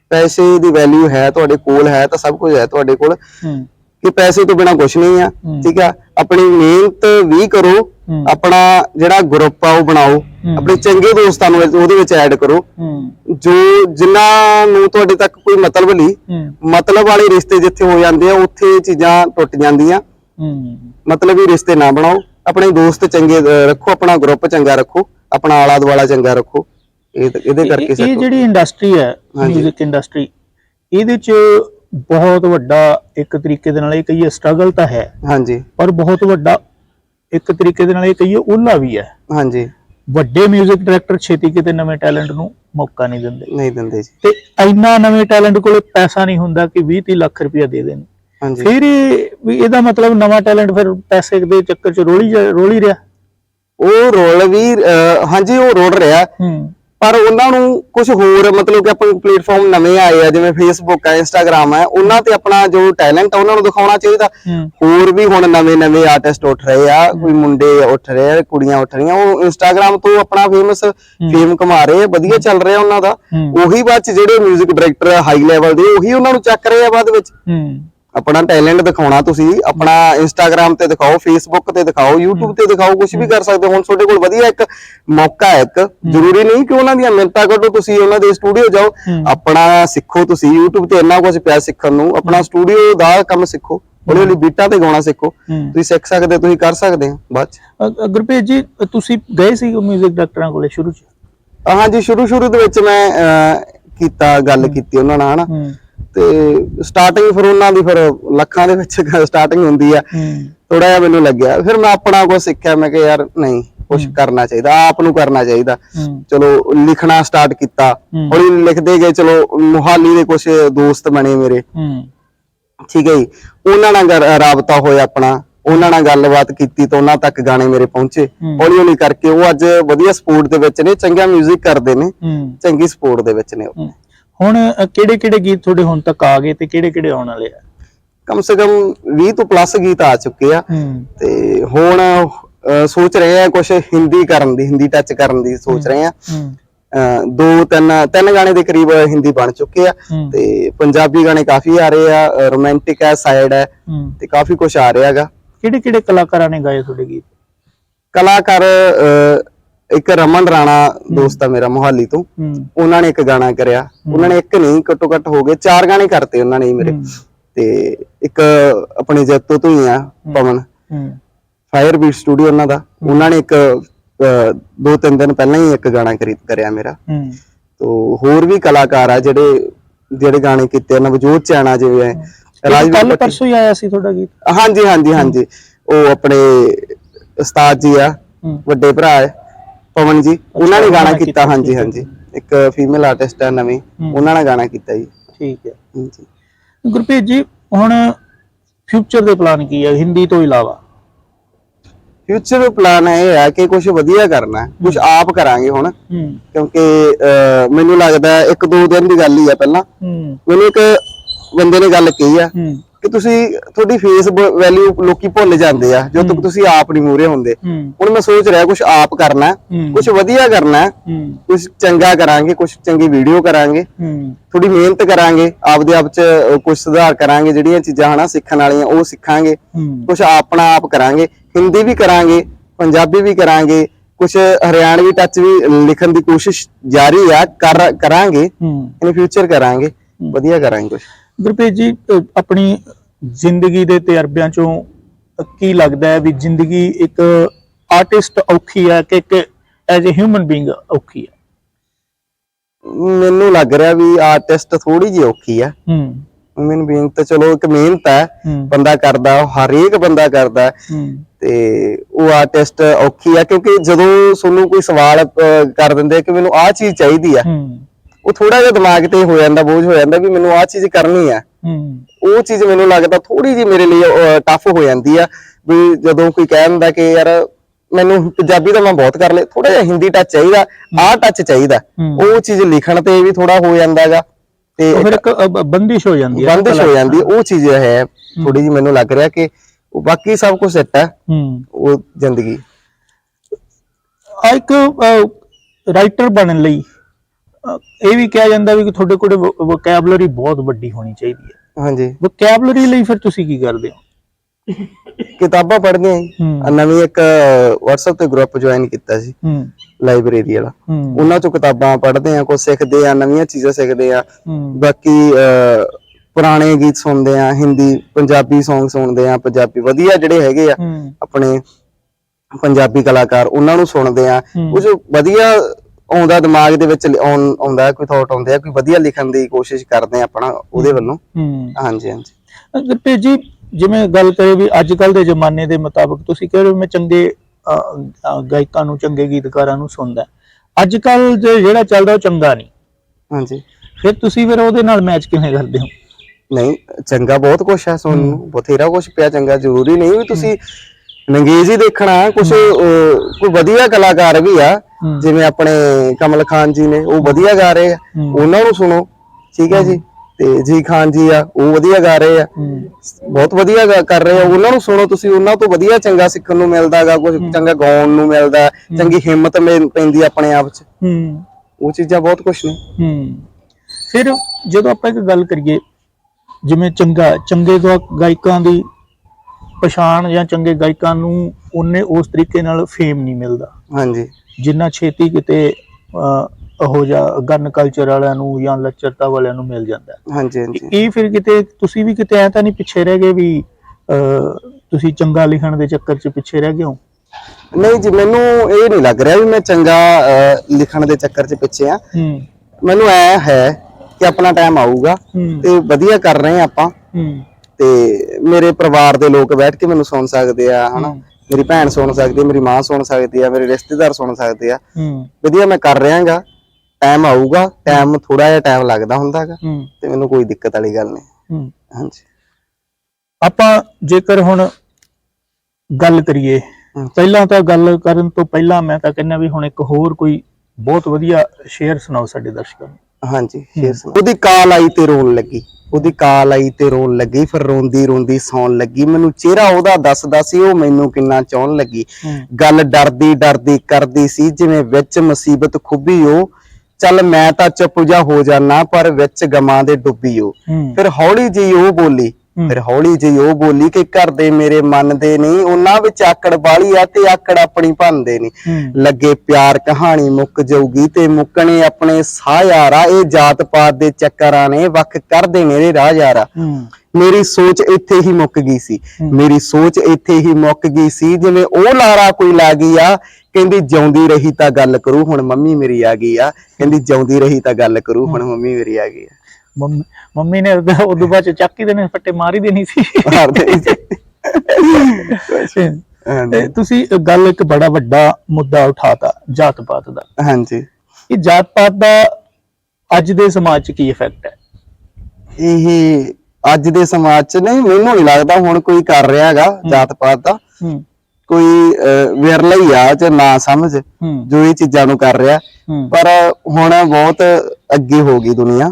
ਪੈਸੇ ਦੀ ਵੈਲਿਊ ਹੈ ਤੁਹਾਡੇ ਕੋਲ ਹੈ ਤਾਂ ਸਭ ਕੁਝ ਹੈ ਤੁਹਾਡੇ ਕੋਲ। ਹੂੰ। ਕਿ ਪੈਸੇ ਤੋਂ ਬਿਨਾ ਕੁਝ ਨਹੀਂ ਆ ਹੂੰ। ਠੀਕ ਆ? ਆਪਣੀ ਮਿਹਨਤ ਵੀ ਕਰੋ ਹੂੰ। ਆਪਣਾ ਜਿਹੜਾ ਗਰੁੱਪ ਆ ਉਹ ਬਣਾਓ। ਹੂੰ। ਆਪਣੇ ਚੰਗੇ ਦੋਸਤਾਂ ਨੂੰ ਉਹਦੇ ਵਿੱਚ ਐਡ ਕਰੋ। ਹੂੰ। ਜੋ ਜਿਨ੍ਹਾਂ ਨੂੰ ਤੁਹਾਡੇ ਤੱਕ ਕੋਈ ਮਤਲਬ ਨਹੀਂ ਹੂੰ। ਮਤਲਬ ਵਾਲੇ ਰਿਸ਼ਤੇ ਜਿੱਥੇ ਹੋ ਜਾਂਦੇ ਆ ਉੱਥੇ ਚੀਜ਼ਾਂ ਟੁੱਟ ਜਾਂਦੀਆਂ। ਹੂੰ। ਮਤਲਬੀ ਰਿਸ਼ਤੇ ਨਾ ਬਣਾਓ। ਆਪਣੇ ਦੋਸਤ ਚੰਗੇ ਅਹ, ਰੱਖੋ ਆਪਣਾ ਗਰੁੱਪ ਚੰਗਾ ਰੱਖੋ ਆਪਣਾ ਆਲਾ ਦੁਆਲਾ ਚੰਗਾ ਰੱਖੋ ਇਹ ਇਹਦੇ ਇਹ- ਕਰਕੇ ਇਹ ਸੈੱਟ ਜਿਹੜੀ ਇੰਡਸਟਰੀ ਹੈ ਹਾਂਜੀ। 뮤직 ਇੰਡਸਟਰੀ ਇਹਦੇ ਚ ਬਹੁਤ ਵੱਡਾ ਇੱਕ ਤਰੀਕੇ ਦੇ ਨਾਲ ਇਹ ਕਹੀਏ ਸਟਰਗਲ ਤਾਂ ਹੈ ਹਾਂਜੀ ਪਰ ਬਹੁਤ ਵੱਡਾ ਇੱਕ ਤਰੀਕੇ ਦੇ ਨਾਲ ਇਹ ਕਹੀਏ ਉਹਲਾ ਵੀ ਹੈ ਹਾਂਜੀ ਵੱਡੇ 뮤직 ਡਾਇਰੈਕਟਰ ਛੇਤੀ ਕਿਤੇ ਨਵੇਂ ਟੈਲੈਂਟ ਨੂੰ ਮੌਕਾ ਨਹੀਂ ਦਿੰਦੇ ਨਹੀਂ ਦਿੰਦੇ ਜੀ ਤੇ ਇੰਨਾ ਨਵੇਂ ਟੈਲੈਂਟ ਕੋਲੇ ਪੈਸਾ ਨਹੀਂ ਹੁੰਦਾ ਕਿ 20 30 ਲੱਖ ਰੁਪਇਆ ਦੇ ਦੇਣ ਹਾਂਜੀ ਫਿਰ ਇਹ ਵੀ ਇਹਦਾ ਮਤਲਬ ਨਵਾਂ ਟੈਲੈਂਟ ਫਿਰ ਪੈਸੇ ਦੇ ਚੱਕਰ ਚ ਰੋਲੀ ਰੋਲੀ ਰਿਹਾ? ਉਹ ਰੋਲ ਵੀ ਹਾਂਜੀ ਉਹ ਰੋੜ ਰਿਹਾ। ਪਰ ਉਹਨਾਂ ਨੂੰ ਕੁਝ ਹੋਰ ਮਤਲਬ ਕਿ ਆਪਾਂ ਪਲੇਟਫਾਰਮ ਨਵੇਂ ਆਏ ਆ ਜਿਵੇਂ ਫੇਸਬੁੱਕ ਹੈ ਇੰਸਟਾਗ੍ਰam ਹੈ ਉਹਨਾਂ ਤੇ ਆਪਣਾ ਜੋ ਟੈਲੈਂਟ ਆ ਉਹਨਾਂ ਨੂੰ ਦਿਖਾਉਣਾ ਚਾਹੀਦਾ। ਹੋਰ ਵੀ ਹੁਣ ਨਵੇਂ ਨਵੇਂ ਆਰਟਿਸਟ ਉੱਠ ਰਹੇ ਆ ਕੋਈ ਮੁੰਡੇ ਉੱਠ ਰਹੇ ਆ ਕੁੜੀਆਂ ਉੱਠ ਰਹੀਆਂ ਉਹ ਇੰਸਟਾਗ੍ਰam ਤੋਂ ਆਪਣਾ ਫੇਮਸ ਫੇਮ ਕਮਾ ਰਹੇ ਆ ਵਧੀਆ ਚੱਲ ਰਿਹਾ ਉਹਨਾਂ ਦਾ। ਉਹੀ ਬਾਅਦ ਚ ਜਿਹੜੇ 뮤직 ਡਾਇਰੈਕਟਰ ਹਾਈ ਲੈਵਲ ਦੇ ਉਹੀ ਉਹਨਾਂ ਨੂੰ ਚੱਕ ਰਹੇ ਆ ਬਾਅਦ ਵਿੱਚ। ਆਪਣਾ ਟੈਲੈਂਟ ਦਿਖਾਉਣਾ ਤੁਸੀਂ ਆਪਣਾ ਇੰਸਟਾਗ੍ਰam ਤੇ ਦਿਖਾਓ ਫੇਸਬੁੱਕ ਤੇ ਦਿਖਾਓ YouTube ਤੇ ਦਿਖਾਓ ਕੁਝ ਵੀ ਕਰ ਸਕਦੇ ਹੋ। ਹੁਣ ਤੁਹਾਡੇ ਕੋਲ ਵਧੀਆ ਇੱਕ ਮੌਕਾ ਹੈ ਇੱਕ ਜ਼ਰੂਰੀ ਨਹੀਂ ਕਿ ਉਹਨਾਂ ਦੀਆਂ ਮਿੰਤਾਂ ਕੱਢੋ ਤੁਸੀਂ ਉਹਨਾਂ ਦੇ ਸਟੂਡੀਓ ਜਾਓ। ਆਪਣਾ ਸਿੱਖੋ ਤੁਸੀਂ YouTube ਤੇ ਇੰਨਾ ਕੁਝ ਪਿਆ ਸਿੱਖਣ ਨੂੰ। ਆਪਣਾ ਸਟੂਡੀਓ ਦਾ ਕੰਮ ਸਿੱਖੋ ਹੌਲੀ ਹੌਲੀ ਬੀਟਾਂ ਤੇ ਗਾਉਣਾ ਸਿੱਖੋ। ਤੁਸੀਂ ਸਿੱਖ ਸਕਦੇ ਹੋ, ਤੁਸੀਂ ਕਰ ਸਕਦੇ ਹੋ ਬਾਅਦ ਗੁਰਪ੍ਰੀਤ ਜੀ ਤੁਸੀਂ ਗਏ ਸੀ 뮤직 ਡਾਇਰੈਕਟਰਾਂ ਕੋਲੇ ਸ਼ੁਰੂ ਚ? ਹਾਂਜੀ ਸ਼ੁਰੂ ਸ਼ੁਰੂ ਦੇ ਵਿੱਚ ਮੈਂ ਕੀਤਾ ਗੱਲ ਕੀਤੀ ਉਹਨਾਂ ਨਾਲ ਹਨਾ। ਤੇ ਸਟਾਰਟਿੰਗ ਫਿਰ ਉਹਨਾਂ ਦੀ ਫਿਰ ਲੱਖਾਂ ਦੇ ਵਿੱਚ ਸਟਾਰਟਿੰਗ ਹੁੰਦੀ ਆ। ਥੋੜਾ ਜਿਹਾ ਮੈਨੂੰ ਲੱਗਿਆ। ਫਿਰ ਮੈਂ ਆਪਣਾ ਕੁਝ ਸਿੱਖਿਆ ਮੈਂ ਕਿ ਯਾਰ ਨਹੀਂ ਕੁਝ ਕਰਨਾ ਚਾਹੀਦਾ ਆਪ ਨੂੰ ਕਰਨਾ ਚਾਹੀਦਾ। ਚਲੋ ਲਿਖਣਾ ਸਟਾਰਟ ਕੀਤਾ। ਹੌਲੀ ਲਿਖਦੇ ਗਏ ਚਲੋ ਮੁਹਾਲੀ ਦੇ ਕੁਝ ਦੋਸਤ ਬਣੇ ਮੇਰੇ। ਠੀਕ ਹੈ ਜੀ। ਉਹਨਾਂ ਨਾਲ ਰਾਬਤਾ ਹੋਇਆ ਆਪਣਾ। ਉਹਨਾਂ ਨਾਲ ਗੱਲਬਾਤ ਕੀਤੀ ਤਾਂ ਉਹਨਾਂ ਤੱਕ ਗਾਣੇ ਮੇਰੇ ਪਹੁੰਚੇ। ਹੌਲੀ ਹੌਲੀ ਕਰਕੇ ਉਹ ਅੱਜ ਵਧੀਆ ਸਪੋਰਟ ਦੇ ਵਿੱਚ ਨੇ ਚੰਗਾ 뮤직 ਕਰਦੇ ਨੇ। ਚੰਗੀ ਸਪੋਰਟ ਦੇ ਵਿੱਚ ਨੇ ਉਹ। ਹੁਣ ਕਿਹੜੇ ਕਿਹੜੇ ਗੀਤ ਤੁਹਾਡੇ ਹੁਣ ਤੱਕ ਆ ਗਏ ਤੇ ਕਿਹੜੇ ਕਿਹੜੇ ਆਉਣ ਵਾਲੇ ਆ? ਕਮ ਸੇ ਕਮ 20 ਤੋਂ ਪਲੱਸ ਗੀਤ ਆ ਚੁੱਕੇ ਆ। ਤੇ ਹੁਣ ਸੋਚ ਰਹੇ ਆ ਕੁਝ ਹਿੰਦੀ ਕਰਨ ਦੀ ਹਿੰਦੀ ਟੱਚ ਕਰਨ ਦੀ ਸੋਚ ਰਹੇ ਆ। ਦੋ ਤਿੰਨ ਤਿੰਨ ਗਾਣੇ ਦੇ ਕਰੀਬ ਹਿੰਦੀ ਬਣ ਚੁੱਕੇ ਆ। ਤੇ ਪੰਜਾਬੀ ਗਾਣੇ ਕਾਫੀ ਆ ਰਹੇ ਆ ਰੋਮਾਂਟਿਕ ਹੈ ਸਾਈਡ ਹੈ। ਤੇ ਕਾਫੀ ਕੁਝ ਆ ਰਿਹਾ ਹੈਗਾ। ਕਿਹੜੇ ਕਿਹੜੇ ਕਲਾਕਾਰਾਂ ਨੇ ਗਾਏ ਤੁਹਾਡੇ ਗੀਤ? ਕਲਾਕਾਰ ਇੱਕ ਰਮਨ ਰਾਣਾ ਦੋਸਤ ਆ ਮੇਰਾ ਮੁਹਾਲੀ ਤੋਂ। ਹੂੰ। ਉਹਨਾਂ ਨੇ ਇੱਕ ਗਾਣਾ ਕਰਿਆ। ਉਹਨਾਂ ਨੇ ਇੱਕ ਨਹੀਂ ਘੱਟੋ ਘੱਟ ਹੋ ਗਏ ਚਾਰ ਗਾਣੇ ਕਰਤੇ ਉਹਨਾਂ ਨੇ ਹੀ ਮੇਰੇ। ਹੂੰ। ਤੇ ਇੱਕ ਆਪਣੇ ਜੱਤੋ ਤੋਂ ਹੀ ਆ ਪਵਨ। ਹੂੰ। ਫਾਇਰ ਬੀਟ ਸਟੂਡੀਓ ਉਹਨਾਂ ਦਾ। ਉਹਨਾਂ ਨੇ ਇੱਕ ਦੋ ਤਿੰਨ ਦਿਨ ਪਹਿਲਾਂ ਹੀ ਇੱਕ ਗਾਣਾ ਖਰੀਦ ਕਰਿਆ ਮੇਰਾ। ਹੂੰ। ਤੋ ਹੋਰ ਵੀ ਕਲਾਕਾਰ ਆ ਜਿਹੜੇ ਜਿਹੜੇ ਗਾਣੇ ਕੀਤੇ ਨਵਜੋਤ ਚਾਣਾ ਜਿਵੇਂ ਰਾਜਵੀਰ ਕੱਲ ਭੱਟੀ- ਪਰਸੋਂ ਹੀ ਆਇਆ ਸੀ ਤੁਹਾਡਾ ਗੀਤ। ਹਾਂਜੀ ਹਾਂਜੀ ਹਾਂਜੀ। ਉਹ ਆਪਣੇ ਉਸਤਾਦ ਜੀ ਆ ਹੂੰ। ਵੱਡੇ ਭਰਾ ਹੈ। ਪਵਨ ਜੀ ਉਹਨਾਂ ਨੇ ਗਾਣਾ ਕੀਤਾ ਹਾਂਜੀ। ਹਾਂਜੀ। ਇੱਕ ਫੀਮੇਲ ਆਰਟਿਸਟ ਹੈ ਨਵੀਂ। ਉਹਨਾਂ ਨੇ ਗਾਣਾ ਕੀਤਾ ਜੀ। ਠੀਕ ਹੈ। ਹਾਂਜੀ। ਗੁਰਪ੍ਰੀਤ ਜੀ ਹੁਣ ਫਿਊਚਰ ਦੇ ਪਲਾਨ ਕੀ ਹੈ ਹਿੰਦੀ ਤੋਂ ਇਲਾਵਾ? ਫਿਊਚਰ ਪਲਾਨ ਇਹ ਹੈ ਕਿ ਕੁਝ ਵਧੀਆ ਕਰਨਾ ਹੈ ਕੁਝ ਆਪ ਕਰਾਂਗੇ ਹੁਣ ਕਿਉਂਕਿ ਮੈਨੂੰ ਲੱਗਦਾ ਇੱਕ ਦੋ ਦਿਨ ਦੀ ਗੱਲ ਹੀ ਆ ਪਹਿਲਾਂ। ਮੈਨੂੰ ਇੱਕ ਬੰਦੇ ਨੇ ਗੱਲ ਕਹੀ ਆ ਕਿ ਤੁਸੀਂ ਤੁਹਾਡੀ ਫੇਸ ਵੈਲਿਊ ਲੋਕੀ ਭੁੱਲ ਜਾਂਦੇ ਆ ਜਦੋਂ ਤੱਕ ਤੁਸੀਂ ਆਪ ਨਹੀਂ ਮੂਰੇ ਹੁੰਦੇ। ਹੁਣ ਮੈਂ ਸੋਚ ਰਿਹਾ ਕੁਝ ਆਪ ਕਰਨਾ। ਕੁਝ ਵਧੀਆ ਕਰਨਾ ਕੁਝ ਚੰਗਾ ਕਰਾਂਗੇ ਕੁਝ ਚੰਗੀ ਵੀਡੀਓ ਕਰਾਂਗੇ। ਥੋੜੀ ਮਿਹਨਤ ਕਰਾਂਗੇ ਆਪਦੇ ਆਪ ਚ ਕੁਝ ਸੁਧਾਰ ਕਰਾਂਗੇ ਜਿਹੜੀਆਂ ਚੀਜ਼ਾਂ ਹਨਾ ਸਿੱਖਣ ਵਾਲੀਆਂ ਉਹ ਸਿੱਖਾਂਗੇ। ਕੁਝ ਆਪਣਾ ਆਪ ਕਰਾਂਗੇ ਹਿੰਦੀ ਵੀ ਕਰਾਂਗੇ ਪੰਜਾਬੀ ਵੀ ਕਰਾਂਗੇ ਕੁਝ ਹਰਿਆਣਵੀ ਟੱਚ ਵੀ ਲਿਖਣ ਦੀ ਕੋਸ਼ਿਸ਼ ਜਾਰੀ ਆ ਕਰ ਕਰਾਂਗੇ। ਇਨ ਫਿਊਚਰ ਕਰਾਂਗੇ। ਵਧੀਆ ਕਰਾਂਗੇ ਕੁਝ ਗੁਰਪ੍ਰੀਤ ਜੀ ਆਪਣੀ ਜ਼ਿੰਦਗੀ ਦੇ ਤਜਰਬਿਆਂ ਚੋਂ ਕੀ ਲੱਗਦਾ ਹੈ ਵੀ ਜ਼ਿੰਦਗੀ ਇੱਕ ਆਰਟਿਸਟ ਔਖੀ ਹੈ ਕਿ ਇੱਕ ਐਜ਼ ਅ ਹਿਊਮਨ ਬੀਇੰਗ ਔਖੀ ਹੈ? ਮੈਨੂੰ ਲੱਗ ਰਿਹਾ ਵੀ ਆਰਟਿਸਟ ਥੋੜੀ ਜਿਹੀ ਔਖੀ ਆ ਹੂੰ। ਹਿਊਮਨ ਬੀਇੰਗ ਤਾਂ ਚਲੋ ਇੱਕ ਮਿਹਨਤ ਹੈ ਹੂੰ। ਬੰਦਾ ਕਰਦਾ ਹਰੇਕ ਬੰਦਾ ਕਰਦਾ ਹੂੰ। ਤੇ ਉਹ ਆਰਟਿਸਟ ਔਖੀ ਆ ਕਿਉਂਕਿ ਜਦੋਂ ਤੁਹਾਨੂੰ ਕੋਈ ਸਵਾਲ ਕਰ ਦਿੰਦੇ ਕਿ ਮੈਨੂੰ ਆਹ ਚੀਜ਼ ਚਾਹੀਦੀ ਆ ਹੂੰ। ਉਹ ਥੋੜਾ ਜਿਹਾ ਦਿਮਾਗ ਤੇ ਹੋ ਜਾਂਦਾ ਬੋਝ ਹੋ ਜਾਂਦਾ ਵੀ ਮੈਨੂੰ ਆਹ ਚੀਜ਼ ਕਰਨੀ ਆ ਹੂੰ। ਉਹ ਚੀਜ਼ ਮੈਨੂੰ ਲੱਗਦਾ ਥੋੜੀ ਜਿਹੀ ਮੇਰੇ ਲਈ ਟਫ ਹੋ ਜਾਂਦੀ ਆ ਵੀ ਜਦੋਂ ਕੋਈ ਕਹਿ ਦਿੰਦਾ ਕਿ ਯਾਰ ਮੈਨੂੰ ਪੰਜਾਬੀ ਤਾਂ ਮੈਂ ਬਹੁਤ ਕਰ ਲਿਆ ਥੋੜਾ ਜਿਹਾ ਹਿੰਦੀ ਟੱਚ ਚਾਹੀਦਾ ਆਹ ਟੱਚ ਚਾਹੀਦਾ। ਉਹ ਚੀਜ਼ ਲਿਖਣ ਤੇ ਵੀ ਥੋੜਾ ਹੋ ਜਾਂਦਾਗਾ ਤੇ ਫਿਰ ਇੱਕ ਬੰਦਿਸ਼ ਹੋ ਜਾਂਦੀ ਹੈ ਬੰਦਿਸ਼ ਹੋ ਜਾਂਦੀ ਉਹ ਚੀਜ਼ ਹੈ ਥੋੜੀ ਜਿਹੀ ਮੈਨੂੰ ਲੱਗ ਰਿਹਾ ਕਿ ਉਹ ਬਾਕੀ ਸਭ ਕੁਝ ਸੈੱਟ ਹੈ। ਉਹ ਜ਼ਿੰਦਗੀ। ਆ ਇੱਕ ਰਾਈਟਰ ਬਣਨ ਲਈ ਇਹ ਵੀ ਕਿਹਾ ਜਾਂਦਾ ਵੀ ਕਿ ਤੁਹਾਡੇ ਕੋਲ ਵੋਕੈਬਲਰੀ ਬਹੁਤ ਵੱਡੀ ਹੋਣੀ ਚਾਹੀਦੀ ਹੈ। ਹਾਂਜੀ। ਵੋਕੈਬਲਰੀ ਲਈ ਫਿਰ ਤੁਸੀਂ ਕੀ ਕਰਦੇ ਹੋ? ਕਿਤਾਬਾਂ ਪੜ੍ਹਦੇ ਆਂ ਨਵੀਂ ਇੱਕ WhatsApp ਤੇ ਗਰੁੱਪ ਜੁਆਇਨ ਕੀਤਾ ਸੀ। ਲਾਇਬ੍ਰੇਰੀ ਵਾਲਾ। ਉਹਨਾਂ ਚੋਂ ਕਿਤਾਬਾਂ ਪੜ੍ਹਦੇ ਆ ਕੁਝ ਸਿੱਖਦੇ ਆ ਨਵੀਆਂ ਚੀਜ਼ਾਂ ਸਿੱਖਦੇ ਆ ਬਾਕੀ ਪੁਰਾਣੇ ਗੀਤ ਸੁਣਦੇ ਆ ਹਿੰਦੀ ਪੰਜਾਬੀ Song ਸੁਣਦੇ ਆ ਪੰਜਾਬੀ ਵਧੀਆ ਜਿਹੜੇ ਹੈਗੇ ਆ ਆਪਣੇ ਪੰਜਾਬੀ ਕਲਾਕਾਰ ਉਹਨਾਂ ਨੂੰ ਸੁਣਦੇ ਆ। ਕੁਝ ਵਧੀਆ ਆਉਂਦਾ ਦਿਮਾਗ ਦੇ ਵਿੱਚ ਆਉਣ- ਆਉਂਦਾ ਕੋਈ ਥਾਟ ਆਉਂਦੇ ਆ ਕੋਈ ਵਧੀਆ ਲਿਖਣ ਦੀ ਕੋਸ਼ਿਸ਼ ਕਰਦੇ ਆ ਆਪਣਾ ਉਹਦੇ ਵੱਲੋਂ। ਹੂੰ। ਹਾਂਜੀ ਹਾਂਜੀ। ਗੁਰਪ੍ਰੀਤ ਜੀ ਜਿਵੇਂ ਗੱਲ ਕਰੇ ਵੀ ਅੱਜ ਕੱਲ ਦੇ ਜ਼ਮਾਨੇ ਦੇ ਮੁਤਾਬਕ ਤੁਸੀਂ ਕਹਿ ਰਹੇ ਹੋ ਮੈਂ ਚੰਗੇ ਗਾਇਕਾਂ ਨੂੰ ਚੰਗੇ ਗੀਤਕਾਰਾਂ ਨੂੰ ਸੁਣਦਾ। ਅੱਜ ਕੱਲ ਜਿਹੜਾ ਚੱਲਦਾ ਉਹ ਚੰਗਾ ਨਹੀਂ। ਹਾਂਜੀ। ਫਿਰ ਤੁਸੀਂ ਫਿਰ ਉਹਦੇ ਨਾਲ ਮੈਚ ਕਿਵੇਂ ਕਰਦੇ ਹੋ? ਨਹੀਂ ਚੰਗਾ ਬਹੁਤ ਕੁਛ ਹੈ ਸੁਣਨ ਨੂੰ ਬਥੇਰਾ ਕੁਛ ਪਿਆ ਚੰਗਾ ਜ਼ਰੂਰੀ ਨਹੀਂ ਵੀ ਤੁਸੀਂ ਨੰਗੇਜ਼ ਹੀ ਦੇਖਣਾ ਕੁਛ ਅਹ, ਕੋਈ ਵਧੀਆ ਕਲਾਕਾਰ ਵੀ ਆ। ਜਿਵੇਂ ਆਪਣੇ ਕਮਲ ਖਾਨ ਜੀ ਨੇ ਉਹ ਵਧੀਆ ਗਾ ਰਹੇ ਆ। ਉਹਨਾਂ ਨੂੰ ਸੁਣੋ ਠੀਕ ਹੈ ਜੀ? ਤੇ ਜੀ ਖਾਨ ਜੀ ਆ ਉਹ ਵਧੀਆ ਗਾ ਰਹੇ ਆ। ਬਹੁਤ ਵਧੀਆ ਕਰ ਰਹੇ ਆ। ਉਹਨਾਂ ਨੂੰ ਸੁਣੋ ਤੁਸੀਂ ਉਹਨਾਂ ਤੋਂ ਵਧੀਆ ਚੰਗਾ ਸਿੱਖਣ ਨੂੰ ਮਿਲਦਾਗਾ ਕੁਝ ਚੰਗਾ ਗਾਉਣ ਨੂੰ ਮਿਲਦਾ ਚੰਗੀ ਹਿੰਮਤ ਪੈਂਦੀ ਆਪਣੇ ਆਪ 'ਚ। ਉਹ ਚੀਜ਼ਾਂ ਬਹੁਤ ਕੁਛ ਨੇ। ਫਿਰ ਜਦੋਂ ਆਪਾਂ ਇੱਕ ਗੱਲ ਕਰੀਏ ਜਿਵੇਂ ਚੰਗਾ ਚੰਗੇ ਗਾਇਕਾਂ ਦੀ ਪਛਾਣ ਜਾਂ ਚੰਗੇ ਗਾਇਕਾਂ ਨੂੰ ਉਹਨੇ ਉਸ ਤਰੀਕੇ ਨਾਲ ਫੇਮ ਨਹੀਂ ਮਿਲਦਾ। ਹਾਂਜੀ। ਜਿੰਨਾ ਛੇਤੀ ਕਿਤੇ ਉਹੋ ਜਿਹਾ ਗਨ ਕਲਚਰ ਵਾਲਿਆਂ ਨੂੰ ਜਾਂ ਲੱਚਰਤਾ ਵਾਲਿਆਂ ਨੂੰ ਮਿਲ ਜਾਂਦਾ ਹੈ। ਹਾਂਜੀ ਹਾਂਜੀ। ਇਹ ਫਿਰ ਕਿਤੇ ਤੁਸੀਂ ਵੀ ਕਿਤੇ ਐ ਤਾਂ ਨਹੀਂ ਪਿੱਛੇ ਰਹਿ ਗਏ ਵੀ ਅਹ, ਤੁਸੀਂ ਚੰਗਾ ਲਿਖਣ ਦੇ ਚੱਕਰ 'ਚ ਪਿੱਛੇ ਰਹਿ ਗਏ ਹੋ? ਨਹੀਂ ਜੀ ਮੈਨੂੰ ਇਹ ਨਹੀਂ ਲੱਗ ਰਿਹਾ ਵੀ ਮੈਂ ਚੰਗਾ ਅਹ, ਲਿਖਣ ਦੇ ਚੱਕਰ 'ਚ ਪਿੱਛੇ ਆ ਹੂੰ। ਮੈਨੂੰ ਐ ਹੈ ਕਿ ਆਪਣਾ ਟਾਈਮ ਆਊਗਾ ਹੂੰ। ਤੇ ਵਧੀਆ ਕਰ ਰਹੇ ਆ ਆਪਾਂ। ਹੂੰ। ਤੇ ਮੇਰੇ ਪਰਿਵਾਰ ਦੇ ਲੋਕ ਬੈਠ ਕੇ ਮੈਨੂੰ ਸੁਣ ਸਕਦੇ ਆ ਹਨਾ। ਮੇਰੀ ਭੈਣ ਸੁਣ ਸਕਦੀ ਆ ਮੇਰੀ ਮਾਂ ਸੁਣ ਸਕਦੀ ਆ ਮੇਰੇ ਰਿਸ਼ਤੇਦਾਰ ਸੁਣ ਸਕਦੇ ਆ। ਹੂੰ। ਵਧੀਆ ਮੈਂ ਕਰ ਰਿਹਾਗਾ। ਟਾਈਮ ਆਊਗਾ ਟਾਈਮ ਥੋੜਾ ਜਿਹਾ ਟਾਈਮ ਲੱਗਦਾ ਹੁੰਦਾਗਾ। ਹੂੰ। ਤੇ ਮੈਨੂੰ ਕੋਈ ਦਿੱਕਤ ਵਾਲੀ ਗੱਲ ਨਹੀਂ। ਹੂੰ। ਹਾਂਜੀ। ਆਪਾਂ ਜੇਕਰ ਹੁਣ ਗੱਲ ਕਰੀਏ ਹਮ। ਪਹਿਲਾਂ ਤਾਂ ਗੱਲ ਕਰਨ ਤੋਂ ਪਹਿਲਾਂ ਮੈਂ ਤਾਂ ਕਹਿੰਦਾ ਵੀ ਹੁਣ ਇੱਕ ਹੋਰ ਕੋਈ ਬਹੁਤ ਵਧੀਆ ਸ਼ੇਅਰ ਸੁਣਾਓ ਸਾਡੇ ਦਰਸ਼ਕਾਂ ਨੂੰ। ਹਾਂਜੀ ਸ਼ੇਰ ਸੁਣਾ ਉਹਦੀ ਕਾਲ ਆਈ ਤੇ ਰੋਣ ਲੱਗੀ। ਉਹਦੀ ਕਾਲ ਆਈ ਤੇ ਰੋਣ ਲੱਗੀ ਫਿਰ ਰੋਂਦੀ ਰੋਂਦੀ ਸੌਣ ਲੱਗੀ। ਮੈਨੂੰ ਚਿਹਰਾ ਉਹਦਾ ਦੱਸਦਾ ਸੀ ਉਹ ਮੈਨੂੰ ਕਿੰਨਾ ਚਾਹਣ ਲੱਗੀ। ਗੱਲ ਡਰਦੀ ਡਰਦੀ ਕਰਦੀ ਸੀ ਜਿਵੇਂ ਵਿੱਚ ਮੁਸੀਬਤ ਖੁੱਬੀ ਉਹ ਚੱਲ ਮੈਂ ਤਾਂ ਚੁੱਪ ਜਾ ਹੋ ਜਾਣਾ ਪਰ ਵਿੱਚ ਗਮਾਂ ਦੇ ਡੁੱਬੀ ਉਹ ਹੂੰ। ਫਿਰ ਹੌਲੀ ਜਿਹੀ ਉਹ ਬੋਲੀ। ਫਿਰ ਹੌਲੀ ਜਿਹੀ ਉਹ ਬੋਲੀ ਕਿ ਘਰ ਦੇ ਮੇਰੇ ਮੰਨਦੇ ਨਹੀਂ ਉਹਨਾਂ ਵਿੱਚ ਆਕੜ ਬਾਲੀ ਆ ਤੇ ਆਕੜ ਆਪਣੀ ਭੰਨਦੇ ਨਹੀਂ। ਲੱਗੇ ਪਿਆਰ ਕਹਾਣੀ ਮੁੱਕ ਜਾਊਗੀ ਤੇ ਮੁੱਕਣੇ ਆਪਣੇ ਸਾਹ ਯਾਰਾ ਇਹ ਜਾਤ ਪਾਤ ਦੇ ਚੱਕਰਾਂ ਨੇ ਵੱਖ ਕਰਦੇ ਮੇਰੇ ਰਾਹ ਯਾਰਾ ਮੇਰੀ ਸੋਚ ਇੱਥੇ ਹੀ ਮੁੱਕ ਗਈ ਸੀ। ਮੇਰੀ ਸੋਚ ਇੱਥੇ ਹੀ ਮੁੱਕ ਗਈ ਸੀ ਜਿਵੇਂ ਉਹ ਲਾਰਾ ਕੋਈ ਲਾ ਗਈ ਆ ਕਹਿੰਦੀ ਜਿਉਂਦੀ ਰਹੀ ਤਾਂ ਗੱਲ ਕਰੂ ਹੁਣ ਮੰਮੀ ਮੇਰੀ ਆ ਗਈ ਆ। ਕਹਿੰਦੀ ਜਿਉਂਦੀ ਰਹੀ ਤਾਂ ਗੱਲ ਕਰੂ ਹੁਣ ਮੰਮੀ ਮੇਰੀ ਆ ਗਈ ਆ। ਮੰਮੀ ਮੰਮੀ ਨੇ ਉਦੋਂ ਉਦੋਂ ਬਾਅਦ ਚ ਚੱਕੀ ਦੇ ਨੇ ਫੱਟੇ ਮਾਰੀ ਦੇਣੀ ਸੀ। ਮਾਰਦੇ ਸੀ। ਤੇ ਹਾਂਜੀ। ਤੁਸੀਂ ਗੱਲ ਇੱਕ ਬੜਾ ਵੱਡਾ ਮੁੱਦਾ ਉਠਾਤਾ ਜਾਤ ਪਾਤ ਦਾ। ਹਾਂਜੀ। ਇਹ ਜਾਤ ਪਾਤ ਦਾ ਅੱਜ ਦੇ ਸਮਾਜ 'ਚ ਕੀ ਇਫੈਕਟ ਹੈ? ਇਹ ਅੱਜ ਦੇ ਸਮਾਜ 'ਚ ਨਹੀਂ ਮੈਨੂੰ ਨਹੀਂ ਲੱਗਦਾ ਹੁਣ ਕੋਈ ਕਰ ਰਿਹਾ ਹੈਗਾ ਜਾਤ ਪਾਤ ਦਾ। ਕੋਈ ਵਿਰਲਾ ਹੀ ਆ ਚ ਨਾ ਸਮਝ ਜੋ ਇਹ ਚੀਜ਼ਾਂ ਨੂੰ ਕਰ ਰਿਹਾ। ਪਰ ਹੁਣ ਬਹੁਤ ਅੱਗੇ ਹੋ ਗਈ ਦੁਨੀਆ।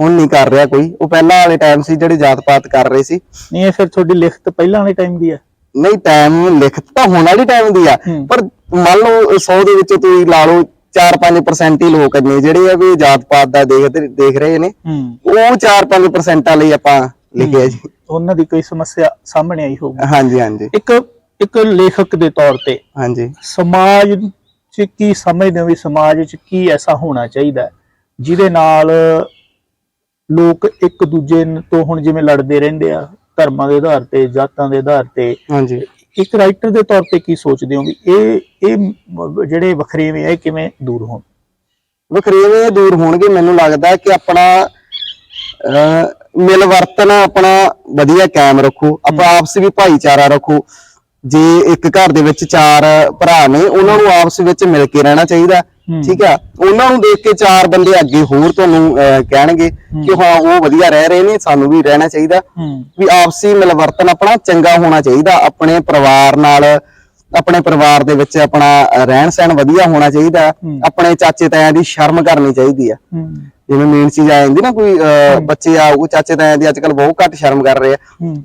ਹੁਣ ਨਹੀਂ ਕਰ ਰਿਹਾ ਕੋਈ। ਉਹ ਪਹਿਲਾਂ ਵਾਲੇ ਟਾਈਮ ਸੀ ਜਿਹੜੇ ਜਾਤ ਪਾਤ ਕਰ ਰਹੇ ਸੀ। ਨਹੀਂ ਇਹ ਫਿਰ ਤੁਹਾਡੀ ਲਿਖਤ ਪਹਿਲਾਂ ਵਾਲੇ ਟਾਈਮ ਦੀ ਹੈ ਨਹੀਂ ਟਾਈਮ ਲਿਖਤ ਤਾਂ ਹੁਣ ਵਾਲੀ ਟਾਈਮ ਦੀ ਆ। ਪਰ ਮੰਨ ਲਓ 100 ਦੇ ਵਿੱਚੋਂ ਤੁਸੀਂ ਲਾ ਲਓ 4-5% ਹੀ ਲੋਕ ਨੇ ਜਿਹੜੇ ਆ ਵੀ ਜਾਤ ਪਾਤ ਦਾ ਦੇਖ ਦੇਖ ਰਹੇ ਨੇ। ਉਹ 4-5% ਲਈ ਆਪਾਂ ਲਿਖਿਆ ਜੀ। ਉਹਨਾਂ ਦੀ ਕੋਈ ਸਮੱਸਿਆ ਸਾਹਮਣੇ ਆਈ ਹੋਊਗੀ। ਹਾਂਜੀ ਹਾਂਜੀ। ਇੱਕ ਇੱਕ ਲੇਖਕ ਦੇ ਤੌਰ ਤੇ ਹਾਂਜੀ। ਸਮਾਜ ਚ ਕੀ ਸਮਝਦੇ ਹੋ ਵੀ ਸਮਾਜ ਚ ਕੀ ਐਸਾ ਹੋਣਾ ਚਾਹੀਦਾ ਜਿਹਦੇ ਨਾਲ ਲੋਕ ਇੱਕ ਦੂਜੇ ਤੋਂ ਹੁਣ ਜਿਵੇਂ ਲੜਦੇ ਰਹਿੰਦੇ ਆ ਧਰਮਾਂ ਦੇ ਆਧਾਰ ਤੇ ਜਾਤਾਂ ਦੇ ਆਧਾਰ ਤੇ। ਹਾਂਜੀ। ਇੱਕ ਰਾਈਟਰ ਦੇ ਤੌਰ ਤੇ ਕੀ ਸੋਚਦੇ ਹੋ ਵੀ ਇਹ ਇਹ ਜਿਹੜੇ ਵਖਰੇਵੇਂ ਆ ਕਿਵੇਂ ਦੂਰ ਹੋਣ? ਵਖਰੇਵੇਂ ਦੂਰ ਹੋਣਗੇ ਮੈਨੂੰ ਲੱਗਦਾ ਕਿ ਆਪਣਾ ਮਿਲ ਵਰਤਨ ਆਪਣਾ ਵਧੀਆ ਕਾਇਮ ਰੱਖੋ ਆਪਾਂ ਆਪਸ ਵਿੱਚ ਭਾਈਚਾਰਾ ਰੱਖੋ। ਜੇ ਇੱਕ ਘਰ ਦੇ ਵਿੱਚ ਚਾਰ ਭਰਾ ਨੇ ਉਹਨਾਂ ਨੂੰ ਆਪਸ ਵਿੱਚ ਮਿਲ ਕੇ ਰਹਿਣਾ ਚਾਹੀਦਾ। ਠੀਕ ਆ? ਉਹਨਾਂ ਨੂੰ ਦੇਖ ਕੇ ਚਾਰ ਬੰਦੇ ਅੱਗੇ ਹੋਰ ਤੁਹਾਨੂੰ ਕਹਿਣਗੇ ਕਿ ਹਾਂ ਉਹ ਵਧੀਆ ਰਹਿ ਰਹੇ ਨੇ ਸਾਨੂੰ ਵੀ ਰਹਿਣਾ ਚਾਹੀਦਾ। ਵੀ ਆਪਸੀ ਮਿਲਵਰਤਨ ਆਪਣਾ ਚੰਗਾ ਹੋਣਾ ਚਾਹੀਦਾ। ਆਪਣੇ ਪਰਿਵਾਰ ਨਾਲ ਆਪਣੇ ਪਰਿਵਾਰ ਦੇ ਵਿੱਚ ਆਪਣਾ ਰਹਿਣ ਸਹਿਣ ਵਧੀਆ ਹੋਣਾ ਚਾਹੀਦਾ। ਆਪਣੇ ਚਾਚੇ ਤਾਇਆਂ ਦੀ ਸ਼ਰਮ ਕਰਨੀ ਚਾਹੀਦੀ ਆ। ਜਿਵੇਂ ਮੇਨ ਚੀਜ਼ ਆ ਜਾਂਦੀ ਨਾ ਕੋਈ ਅਹ, ਬੱਚੇ ਆ ਉਹ ਚਾਚੇ ਤਾਇਆਂ ਦੀ ਅੱਜਕੱਲ ਬਹੁਤ ਘੱਟ ਸ਼ਰਮ ਕਰ ਰਹੇ ਆ।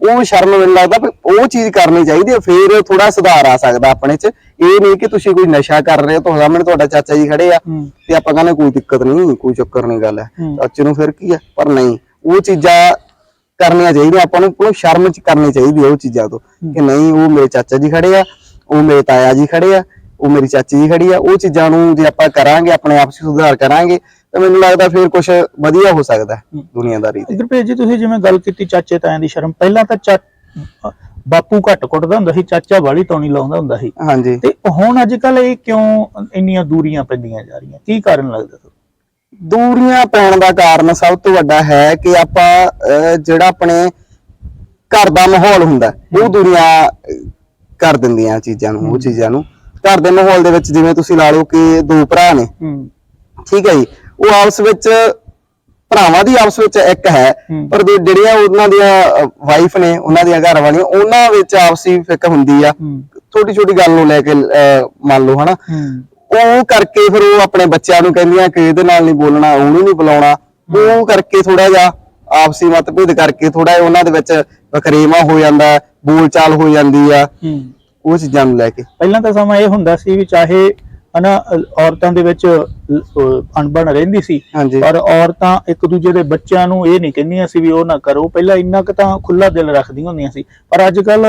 ਉਹ ਸ਼ਰਮ ਮੈਨੂੰ ਲੱਗਦਾ ਵੀ ਉਹ ਚੀਜ਼ ਕਰਨੀ ਚਾਹੀਦੀ ਹੈ ਫਿਰ ਥੋੜਾ ਸੁਧਾਰ ਆ ਸਕਦਾ ਆਪਣੇ 'ਚ। ਇਹ ਨਹੀਂ ਕਿ ਤੁਸੀਂ ਕੋਈ ਨਸ਼ਾ ਕਰ ਰਹੇ ਹੋ ਤਾਂ ਸਾਹਮਣੇ ਤੁਹਾਡਾ ਚਾਚਾ ਜੀ ਖੜੇ ਆ ਤੇ ਆਪਾਂ ਕਹਿੰਦੇ ਕੋਈ ਦਿੱਕਤ ਨਹੀਂ ਕੋਈ ਚੱਕਰ ਨਹੀਂ ਗੱਲ ਹੈ। ਚਾਚੇ ਨੂੰ ਫਿਰ ਕੀ ਹੈ ਪਰ ਨਹੀਂ ਉਹ ਚੀਜ਼ਾਂ ਕਰਨੀਆਂ ਚਾਹੀਦੀਆਂ ਆਪਾਂ ਨੂੰ ਕੋਈ ਸ਼ਰਮ ਚ ਕਰਨੀ ਚਾਹੀਦੀ ਹੈ ਉਹ ਚੀਜ਼ਾਂ ਤੋਂ। ਕਿ ਨਹੀਂ ਉਹ ਮੇਰੇ ਚਾਚਾ ਜੀ ਖੜੇ ਆ ਉਹ ਮੇਰੇ ਤਾਇਆ ਜੀ ਖੜੇ ਆ ਉਹ ਮੇਰੀ ਚਾਚੀ ਜੀ ਖੜੀ ਆ ਉਹ ਚੀਜ਼ਾਂ ਨੂੰ ਜੇ ਆਪਾਂ ਕਰਾਂਗੇ ਆਪਣੇ ਆਪ 'ਚ ਸੁਧਾਰ ਕਰਾਂਗੇ ਤਾਂ ਮੈਨੂੰ ਲੱਗਦਾ ਫਿਰ ਕੁਝ ਵਧੀਆ ਹੋ ਸਕਦਾ ਦੁਨੀਆਦਾਰੀ ਤੇ। ਗੁਰਪ੍ਰੀਤ ਜੀ ਤੁਸੀਂ ਜਿਵੇਂ ਗੱਲ ਕੀਤੀ ਚਾਚੇ ਤਾਇਆਂ ਦੀ ਸ਼ਰਮ ਪਹਿਲਾਂ ਤਾਂ ਚਾ ਬਾਪੂ ਘੱਟ ਕੁੱਟਦਾ ਹੁੰਦਾ ਸੀ ਚਾਚਾ ਵਾਲੀ ਤੌਣੀ ਲਾਉਂਦਾ ਹੁੰਦਾ ਸੀ। ਹਾਂਜੀ। ਤੇ ਹੁਣ ਅੱਜ ਕੱਲ ਇਹ ਕਿਉਂ ਇੰਨੀਆਂ ਦੂਰੀਆਂ ਪੈਂਦੀਆਂ ਜਾ ਰਹੀਆਂ? ਕੀ ਕਾਰਨ ਲੱਗਦਾ ਦੂਰੀਆਂ ਪੈਣ ਦਾ ਕਾਰਨ ਸਭ ਤੋਂ ਵੱਡਾ ਹੈ ਕਿ ਆਪਾਂ ਜਿਹੜਾ ਆਪਣੇ ਘਰ ਦਾ ਮਾਹੌਲ ਹੁੰਦਾ ਉਹ ਦੂਰੀਆਂ ਕਰ ਦਿੰਦੀਆਂ ਚੀਜ਼ਾਂ ਨੂੰ ਉਹ ਚੀਜ਼ਾਂ ਨੂੰ। ਘਰ ਦੇ ਮਾਹੌਲ ਦੇ ਵਿੱਚ ਜਿਵੇਂ ਤੁਸੀਂ ਲਾ ਲਓ ਕਿ ਦੋ ਭਰਾ ਨੇ। ਠੀਕ ਹੈ ਜੀ। ਉਹ ਆਪਸ ਵਿੱਚ ਭਰਾਵਾਂ ਦੀ ਆਪਸ ਵਿੱਚ ਇੱਕ ਹੈ। ਪਰ ਜਿਹੜੀਆਂ ਉਹਨਾਂ ਦੀਆਂ ਵਾਈਫ ਨੇ ਉਹਨਾਂ ਦੀਆਂ ਘਰ ਵਾਲੀਆਂ ਉਹਨਾਂ ਵਿੱਚ ਆਪਸੀ ਫਿੱਕ ਹੁੰਦੀ ਆ। ਛੋਟੀ ਛੋਟੀ ਗੱਲ ਨੂੰ ਲੈ ਕੇ ਮੰਨ ਲਓ ਹਨਾ। ਉਹ ਕਰਕੇ ਫਿਰ ਉਹ ਆਪਣੇ ਬੱਚਿਆਂ ਨੂੰ ਕਹਿੰਦੀਆਂ ਕਿ ਇਹਦੇ ਨਾਲ ਨਹੀਂ ਬੋਲਣਾ ਉਹਨੂੰ ਨਹੀਂ ਬੁਲਾਉਣਾ। ਉਹ ਕਰਕੇ ਥੋੜਾ ਜਿਹਾ ਆਪਸੀ ਮਤਭੇਦ ਕਰਕੇ ਥੋੜਾ ਉਹਨਾਂ ਦੇ ਵਿੱਚ ਵਖਰੇਵਾ ਹੋ ਜਾਂਦਾ ਬੋਲਚਾਲ ਹੋ ਜਾਂਦੀ ਆ। ਉਹ ਚੀਜ਼ਾਂ ਨੂੰ ਲੈ ਕੇ। ਪਹਿਲਾਂ ਤਾਂ ਸਮਾਂ ਇਹ ਹੁੰਦਾ ਸੀ ਵੀ ਚਾਹੇ ਹਨਾ ਔਰਤਾਂ ਦੇ ਵਿੱਚ ਅਣਬਣ ਰਹਿੰਦੀ ਸੀ। ਪਰ ਔਰਤਾਂ ਇੱਕ ਦੂਜੇ ਦੇ ਬੱਚਿਆਂ ਨੂੰ ਇਹ ਨਹੀਂ ਕਹਿੰਦੀਆਂ ਸੀ ਵੀ ਉਹ ਨਾ ਕਰੋ। ਪਹਿਲਾਂ ਇੰਨਾ ਕੁ ਤਾਂ ਖੁੱਲਾ ਦਿਲ ਰੱਖਦੀਆਂ ਹੁੰਦੀਆਂ ਸੀ। ਪਰ ਅੱਜ ਕੱਲ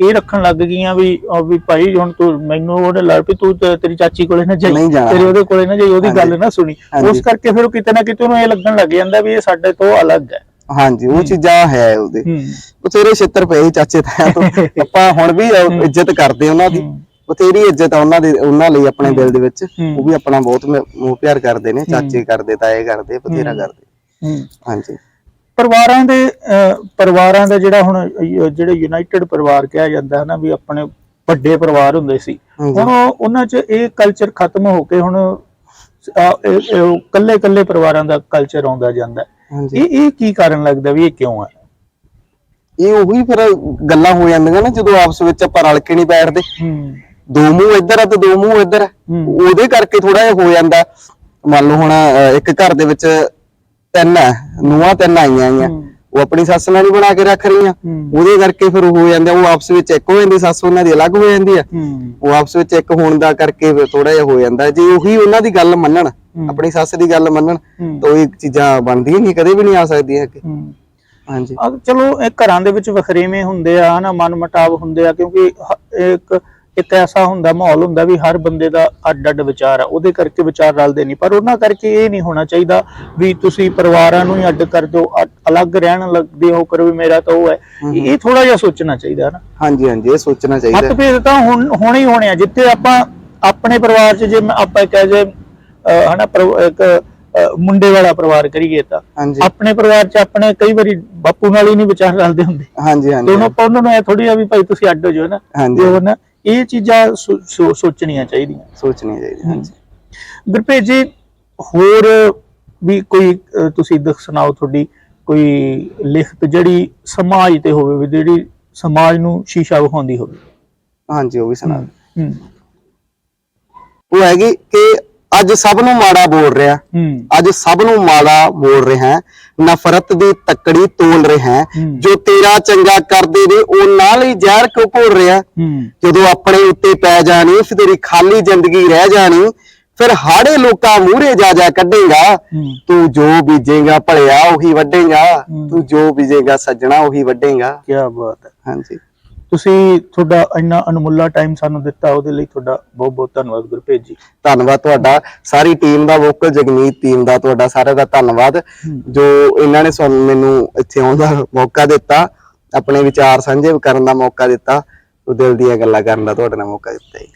ਇਹ ਰੱਖਣ ਲੱਗ ਗਈਆਂ ਵੀ ਵੀ ਭਾਈ ਹੁਣ ਤੂੰ ਮੈਨੂੰ ਉਹਨੇ ਲੜ ਪਈ ਤੂੰ ਤੇਰੀ ਚਾਚੀ ਕੋਲੇ ਨਾ ਜਾਈ। ਤੇਰੇ ਉਹਦੇ ਕੋਲੇ ਨਾ ਜਾਈ ਉਹਦੀ ਗੱਲ ਨਾ ਸੁਣੀ। ਉਸ ਕਰਕੇ ਫਿਰ ਉਹ ਕਿਤੇ ਨਾ ਕਿਤੇ ਉਹਨੂੰ ਇਹ ਲੱਗਣ ਲੱਗ ਜਾਂਦਾ ਵੀ ਇਹ ਸਾਡੇ ਤੋਂ ਅਲੱਗ ਹੈ। ਹਾਂਜੀ ਉਹ ਚੀਜ਼ਾਂ ਹੈ ਉਹਦੇ। ਬਥੇਰੇ ਛਿੱਤਰ ਪਏ ਚਾਚੇ ਤੋਂ। ਆਪਾਂ ਹੁਣ ਵੀ ਇੱਜ਼ਤ ਕਰਦੇ ਉਹਨਾਂ ਦੀ। ਬਥੇਰੀ ਇੱਜ਼ਤ ਆ ਉਹਨਾਂ ਦੇ ਉਹਨਾਂ ਲਈ ਆਪਣੇ ਦਿਲ ਦੇ ਵਿੱਚ। ਉਹ ਵੀ ਆਪਣਾ ਬਹੁਤ ਮੋਹ ਪਿਆਰ ਕਰਦੇ ਨੇ ਚਾਚੇ ਕਰਦੇ ਤਾਏ ਕਰਦੇ ਬਥੇਰਾ ਕਰਦੇ। ਹਾਂਜੀ। ਪਰਿਵਾਰਾਂ ਦੇ ਪਰਿਵਾਰਾਂ ਦਾ ਜਿਹੜਾ ਹੁਣ ਜਿਹੜੇ ਯੂਨਾਈਟਿਡ ਪਰਿਵਾਰ ਕਿਹਾ ਜਾਂਦਾ ਹੈ ਨਾ ਵੀ ਆਪਣੇ ਵੱਡੇ ਪਰਿਵਾਰ ਹੁੰਦੇ ਸੀ। ਹੁਣ ਉਹ- ਉਹਨਾਂ 'ਚ ਇਹ ਕਲਚਰ ਖਤਮ ਹੋ ਕੇ ਹੁਣ ਕੱਲੇ ਕੱਲੇ ਪਰਿਵਾਰਾਂ ਦਾ ਕਲਚਰ ਆਉਂਦਾ ਜਾਂਦਾ ਇਹ ਇਹ ਕੀ ਕਾਰਨ ਲੱਗਦਾ ਵੀ ਇਹ ਕਿਉਂ ਹੈ ਇਹ ਉਹੀ ਫਿਰ ਗੱਲਾਂ ਹੋ ਜਾਂਦੀਆਂ ਨਾ ਜਦੋਂ ਆਪਸ ਵਿੱਚ ਆਪਾਂ ਰਲ ਕੇ ਨਹੀਂ ਬੈਠਦੇ। ਦੋ ਮੂੰਹ ਇੱਧਰ ਆ ਤੇ ਦੋ ਮੂੰਹ ਇੱਧਰ ਆ। ਉਹਦੇ ਕਰਕੇ ਥੋੜਾ ਜਿਹਾ ਹੋ ਜਾਂਦਾ ਮੰਨ ਲਓ ਹੁਣ ਅਹ, ਇੱਕ ਘਰ ਦੇ ਵਿੱਚ ਤਿੰਨ ਹੈ ਨੂੰਹਾਂ ਤਿੰਨ ਆਈਆਂ ਆਈਆਂ। ਉਹ ਆਪਣੀ ਸੱਸ ਨਾਲ ਹੀ ਬਣਾ ਕੇ ਰੱਖ ਰਹੀਆਂ। ਉਹਦੇ ਕਰਕੇ ਫਿਰ ਹੋ ਜਾਂਦਾ ਉਹ ਆਪਸ ਵਿੱਚ ਇੱਕ ਹੋ ਜਾਂਦੀ ਸੱਸ ਉਹਨਾਂ ਦੀ ਅਲੱਗ ਹੋ ਜਾਂਦੀ ਆ ਉਹ ਆਪਸ ਵਿੱਚ ਇੱਕ ਹੋਣ ਦਾ ਕਰਕੇ ਫਿਰ ਥੋੜਾ ਜਿਹਾ ਹੋ ਜਾਂਦਾ ਜੇ ਉਹੀ ਉਹਨਾਂ ਦੀ ਗੱਲ ਮੰਨਣ। ਆਪਣੀ ਸੱਸ ਦੀ ਗੱਲ ਮੰਨਣ। ਤਾਂ ਇਹ ਚੀਜ਼ਾਂ ਬਣਦੀਆਂ ਨਹੀਂ ਕਦੇ ਵੀ ਨਹੀਂ ਆ ਸਕਦੀਆਂ ਅੱਗੇ ਹਾਂਜੀ ਅਹ ਚਲੋ ਇਹ ਘਰਾਂ ਦੇ ਵਿੱਚ ਵਖਰੇਵੇਂ ਹੁੰਦੇ ਆ ਹਨਾ ਮਨ ਮਟਾਵ ਹੁੰਦੇ ਆ ਕਿਉਂਕਿ ਹ- ਇੱਕ ਇੱਕ ਐਸਾ ਹੁੰਦਾ ਮਾਹੌਲ ਹੁੰਦਾ ਵੀ ਹਰ ਬੰਦੇ ਦਾ ਅੱਡ ਅੱਡ ਵਿਚਾਰ ਆ ਉਹਦੇ ਕਰਕੇ ਵਿਚਾਰ ਰਲਦੇ ਨਹੀਂ। ਪਰ ਉਹਨਾਂ ਕਰਕੇ ਇਹ ਨਹੀਂ ਹੋਣਾ ਚਾਹੀਦਾ ਵੀ ਤੁਸੀਂ ਪਰਿਵਾਰਾਂ ਨੂੰ ਹੀ ਅੱਡ ਕਰ ਦਿਓ ਅਲੱਗ ਰਹਿਣ ਲੱਗਦੇ ਹੋ ਕਰੋ ਵੀ ਮੇਰਾ ਤਾਂ ਉਹ ਹੈ। ਇਹ ਥੋੜਾ ਜਿਹਾ ਸੋਚਣਾ ਚਾਹੀਦਾ ਨਾ। ਹਾਂਜੀ ਹਾਂਜੀ ਇਹ ਸੋਚਣਾ ਚਾਹੀਦਾ। ਮਤਭੇਦ ਤਾਂ ਹੁਣ ਹੋਣੇ ਹੀ ਹੋਣੇ ਆ ਜਿੱਥੇ ਆਪਾਂ ਆਪਣੇ ਪਰਿਵਾਰ 'ਚ ਜੇ ਆਪਾਂ ਕਹਿ ਜੇ ਹਨਾ ਇੱਕ ਮੁੰਡੇ ਵਾਲਾ ਪਰਿਵਾਰ ਕਰੀਏ ਤਾਂ ਆਪਣੇ ਪਰਿਵਾਰ 'ਚ ਆਪਣੇ ਕਈ ਵਾਰੀ ਬਾਪੂ ਨਾਲ ਹੀ ਨਹੀਂ ਵਿਚਾਰ ਰਲਦੇ ਹੁੰਦੇ। ਹਾਂਜੀ ਹਾਂਜੀ ਉਹਨਾਂ ਆਪਾਂ ਉਹਨਾਂ ਨੂੰ ਇਹ ਥੋੜੀ ਆ ਵੀ ਭਾਈ ਤੁਸੀਂ ਅੱਡ ਹੋ ਜਾਓ ਨਾ। ਤੇ ਉਹ ਨਾ ਇਹ ਚੀਜ਼ਾਂ ਸੋਚਣੀਆਂ ਚਾਹੀਦੀਆਂ। ਸੋਚਣੀ ਚਾਹੀਦੀ ਹਾਂਜੀ। ਗੁਰਪ੍ਰੀਤ ਜੀ ਹੋਰ ਵੀ ਕੋਈ ਤੁਸੀਂ ਦੱਸ ਸੁਣਾਓ ਤੁਹਾਡੀ ਕੋਈ ਲਿਖਤ ਜਿਹੜੀ ਸਮਾਜ ਤੇ ਹੋਵੇ ਵੀ ਜਿਹੜੀ ਸਮਾਜ ਨੂੰ ਸ਼ੀਸ਼ਾ ਵਿਖਾਉਂਦੀ ਹੋਵੇ? ਹਾਂਜੀ ਉਹ ਵੀ ਸੁਣਾ ਹੂੰ। ਉਹ ਹੈਗੀ ਕਿ ਅੱਜ ਸਭ ਨੂੰ ਮਾੜਾ ਬੋਲ ਰਿਹਾ। ਅੱਜ ਸਭ ਨੂੰ ਮਾੜਾ ਬੋਲ ਰਿਹਾ। ਹੈ ਨਫ਼ਰਤ ਦੀ ਤੱਕੜੀ ਤੋਲ ਰਿਹਾ। ਜੋ ਤੇਰਾ ਚੰਗਾ ਕਰਦੇ ਨੇ ਉਹ ਨਾਲ ਹੀ ਜ਼ਹਿਰ ਕਿਉਂ ਘੋਲ ਰਿਹਾ? ਜਦੋਂ ਆਪਣੇ ਉੱਤੇ ਪੈ ਜਾਣੀ ਫਿਰ ਤੇਰੀ ਖਾਲੀ ਜ਼ਿੰਦਗੀ ਰਹਿ ਜਾਣੀ ਫਿਰ ਹਾੜੇ ਲੋਕਾਂ ਮੂਹਰੇ ਜਾ ਜਾ ਕੱਢੇਗਾ। ਤੂੰ ਜੋ ਬੀਜੇਗਾ ਭਲਿਆ ਉਹੀ ਵੱਢੇਗਾ। ਤੂੰ ਜੋ ਬੀਜੇਗਾ ਸੱਜਣਾ ਉਹੀ ਵੱਢੇਗਾ। ਕੀ ਬਾਤ ਹੈ। ਹਾਂਜੀ। ਤੁਸੀਂ ਤੁਹਾਡਾ ਇੰਨਾ ਅਨਮੁੱਲਾ ਟਾਈਮ ਸਾਨੂੰ ਦਿੱਤਾ ਉਹਦੇ ਲਈ ਤੁਹਾਡਾ ਬਹੁਤ ਬਹੁਤ ਧੰਨਵਾਦ ਗੁਰਪ੍ਰੀਤ ਜੀ। ਧੰਨਵਾਦ ਤੁਹਾਡਾ। ਸਾਰੀ ਟੀਮ ਦਾ ਵੋਕਲ ਜਗਮੀਤ ਟੀਮ ਦਾ ਤੁਹਾਡਾ ਸਾਰਿਆਂ ਦਾ ਧੰਨਵਾਦ ਜੋ ਇਹਨਾਂ ਨੇ ਸਾਨੂੰ ਮੈਨੂੰ ਇੱਥੇ ਆਉਣ ਦਾ ਮੌਕਾ ਦਿੱਤਾ ਆਪਣੇ ਵਿਚਾਰ ਸਾਂਝੇ ਕਰਨ ਦਾ ਮੌਕਾ ਦਿੱਤਾ ਉਹ ਦਿਲ ਦੀਆਂ ਗੱਲਾਂ ਕਰਨ ਦਾ ਤੁਹਾਡੇ ਨਾਲ ਮੌਕਾ ਦਿੱਤਾ ਜੀ।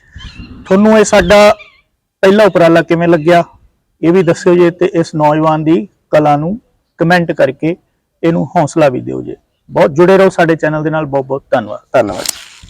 ਤੁਹਾਨੂੰ ਇਹ ਸਾਡਾ ਪਹਿਲਾ ਉਪਰਾਲਾ ਕਿਵੇਂ ਲੱਗਿਆ ਇਹ ਵੀ ਦੱਸਿਓ ਜੇ ਤੇ ਇਸ ਨੌਜਵਾਨ ਦੀ ਕਲਾ ਨੂੰ ਕਮੈਂਟ ਕਰਕੇ ਇਹਨੂੰ ਹੌਸਲਾ ਵੀ ਦਿਓ ਜੇ। ਬਹੁਤ ਜੁੜੇ ਰਹੋ ਸਾਡੇ ਚੈਨਲ ਦੇ ਨਾਲ। ਬਹੁਤ ਬਹੁਤ ਧੰਨਵਾਦ। ਧੰਨਵਾਦ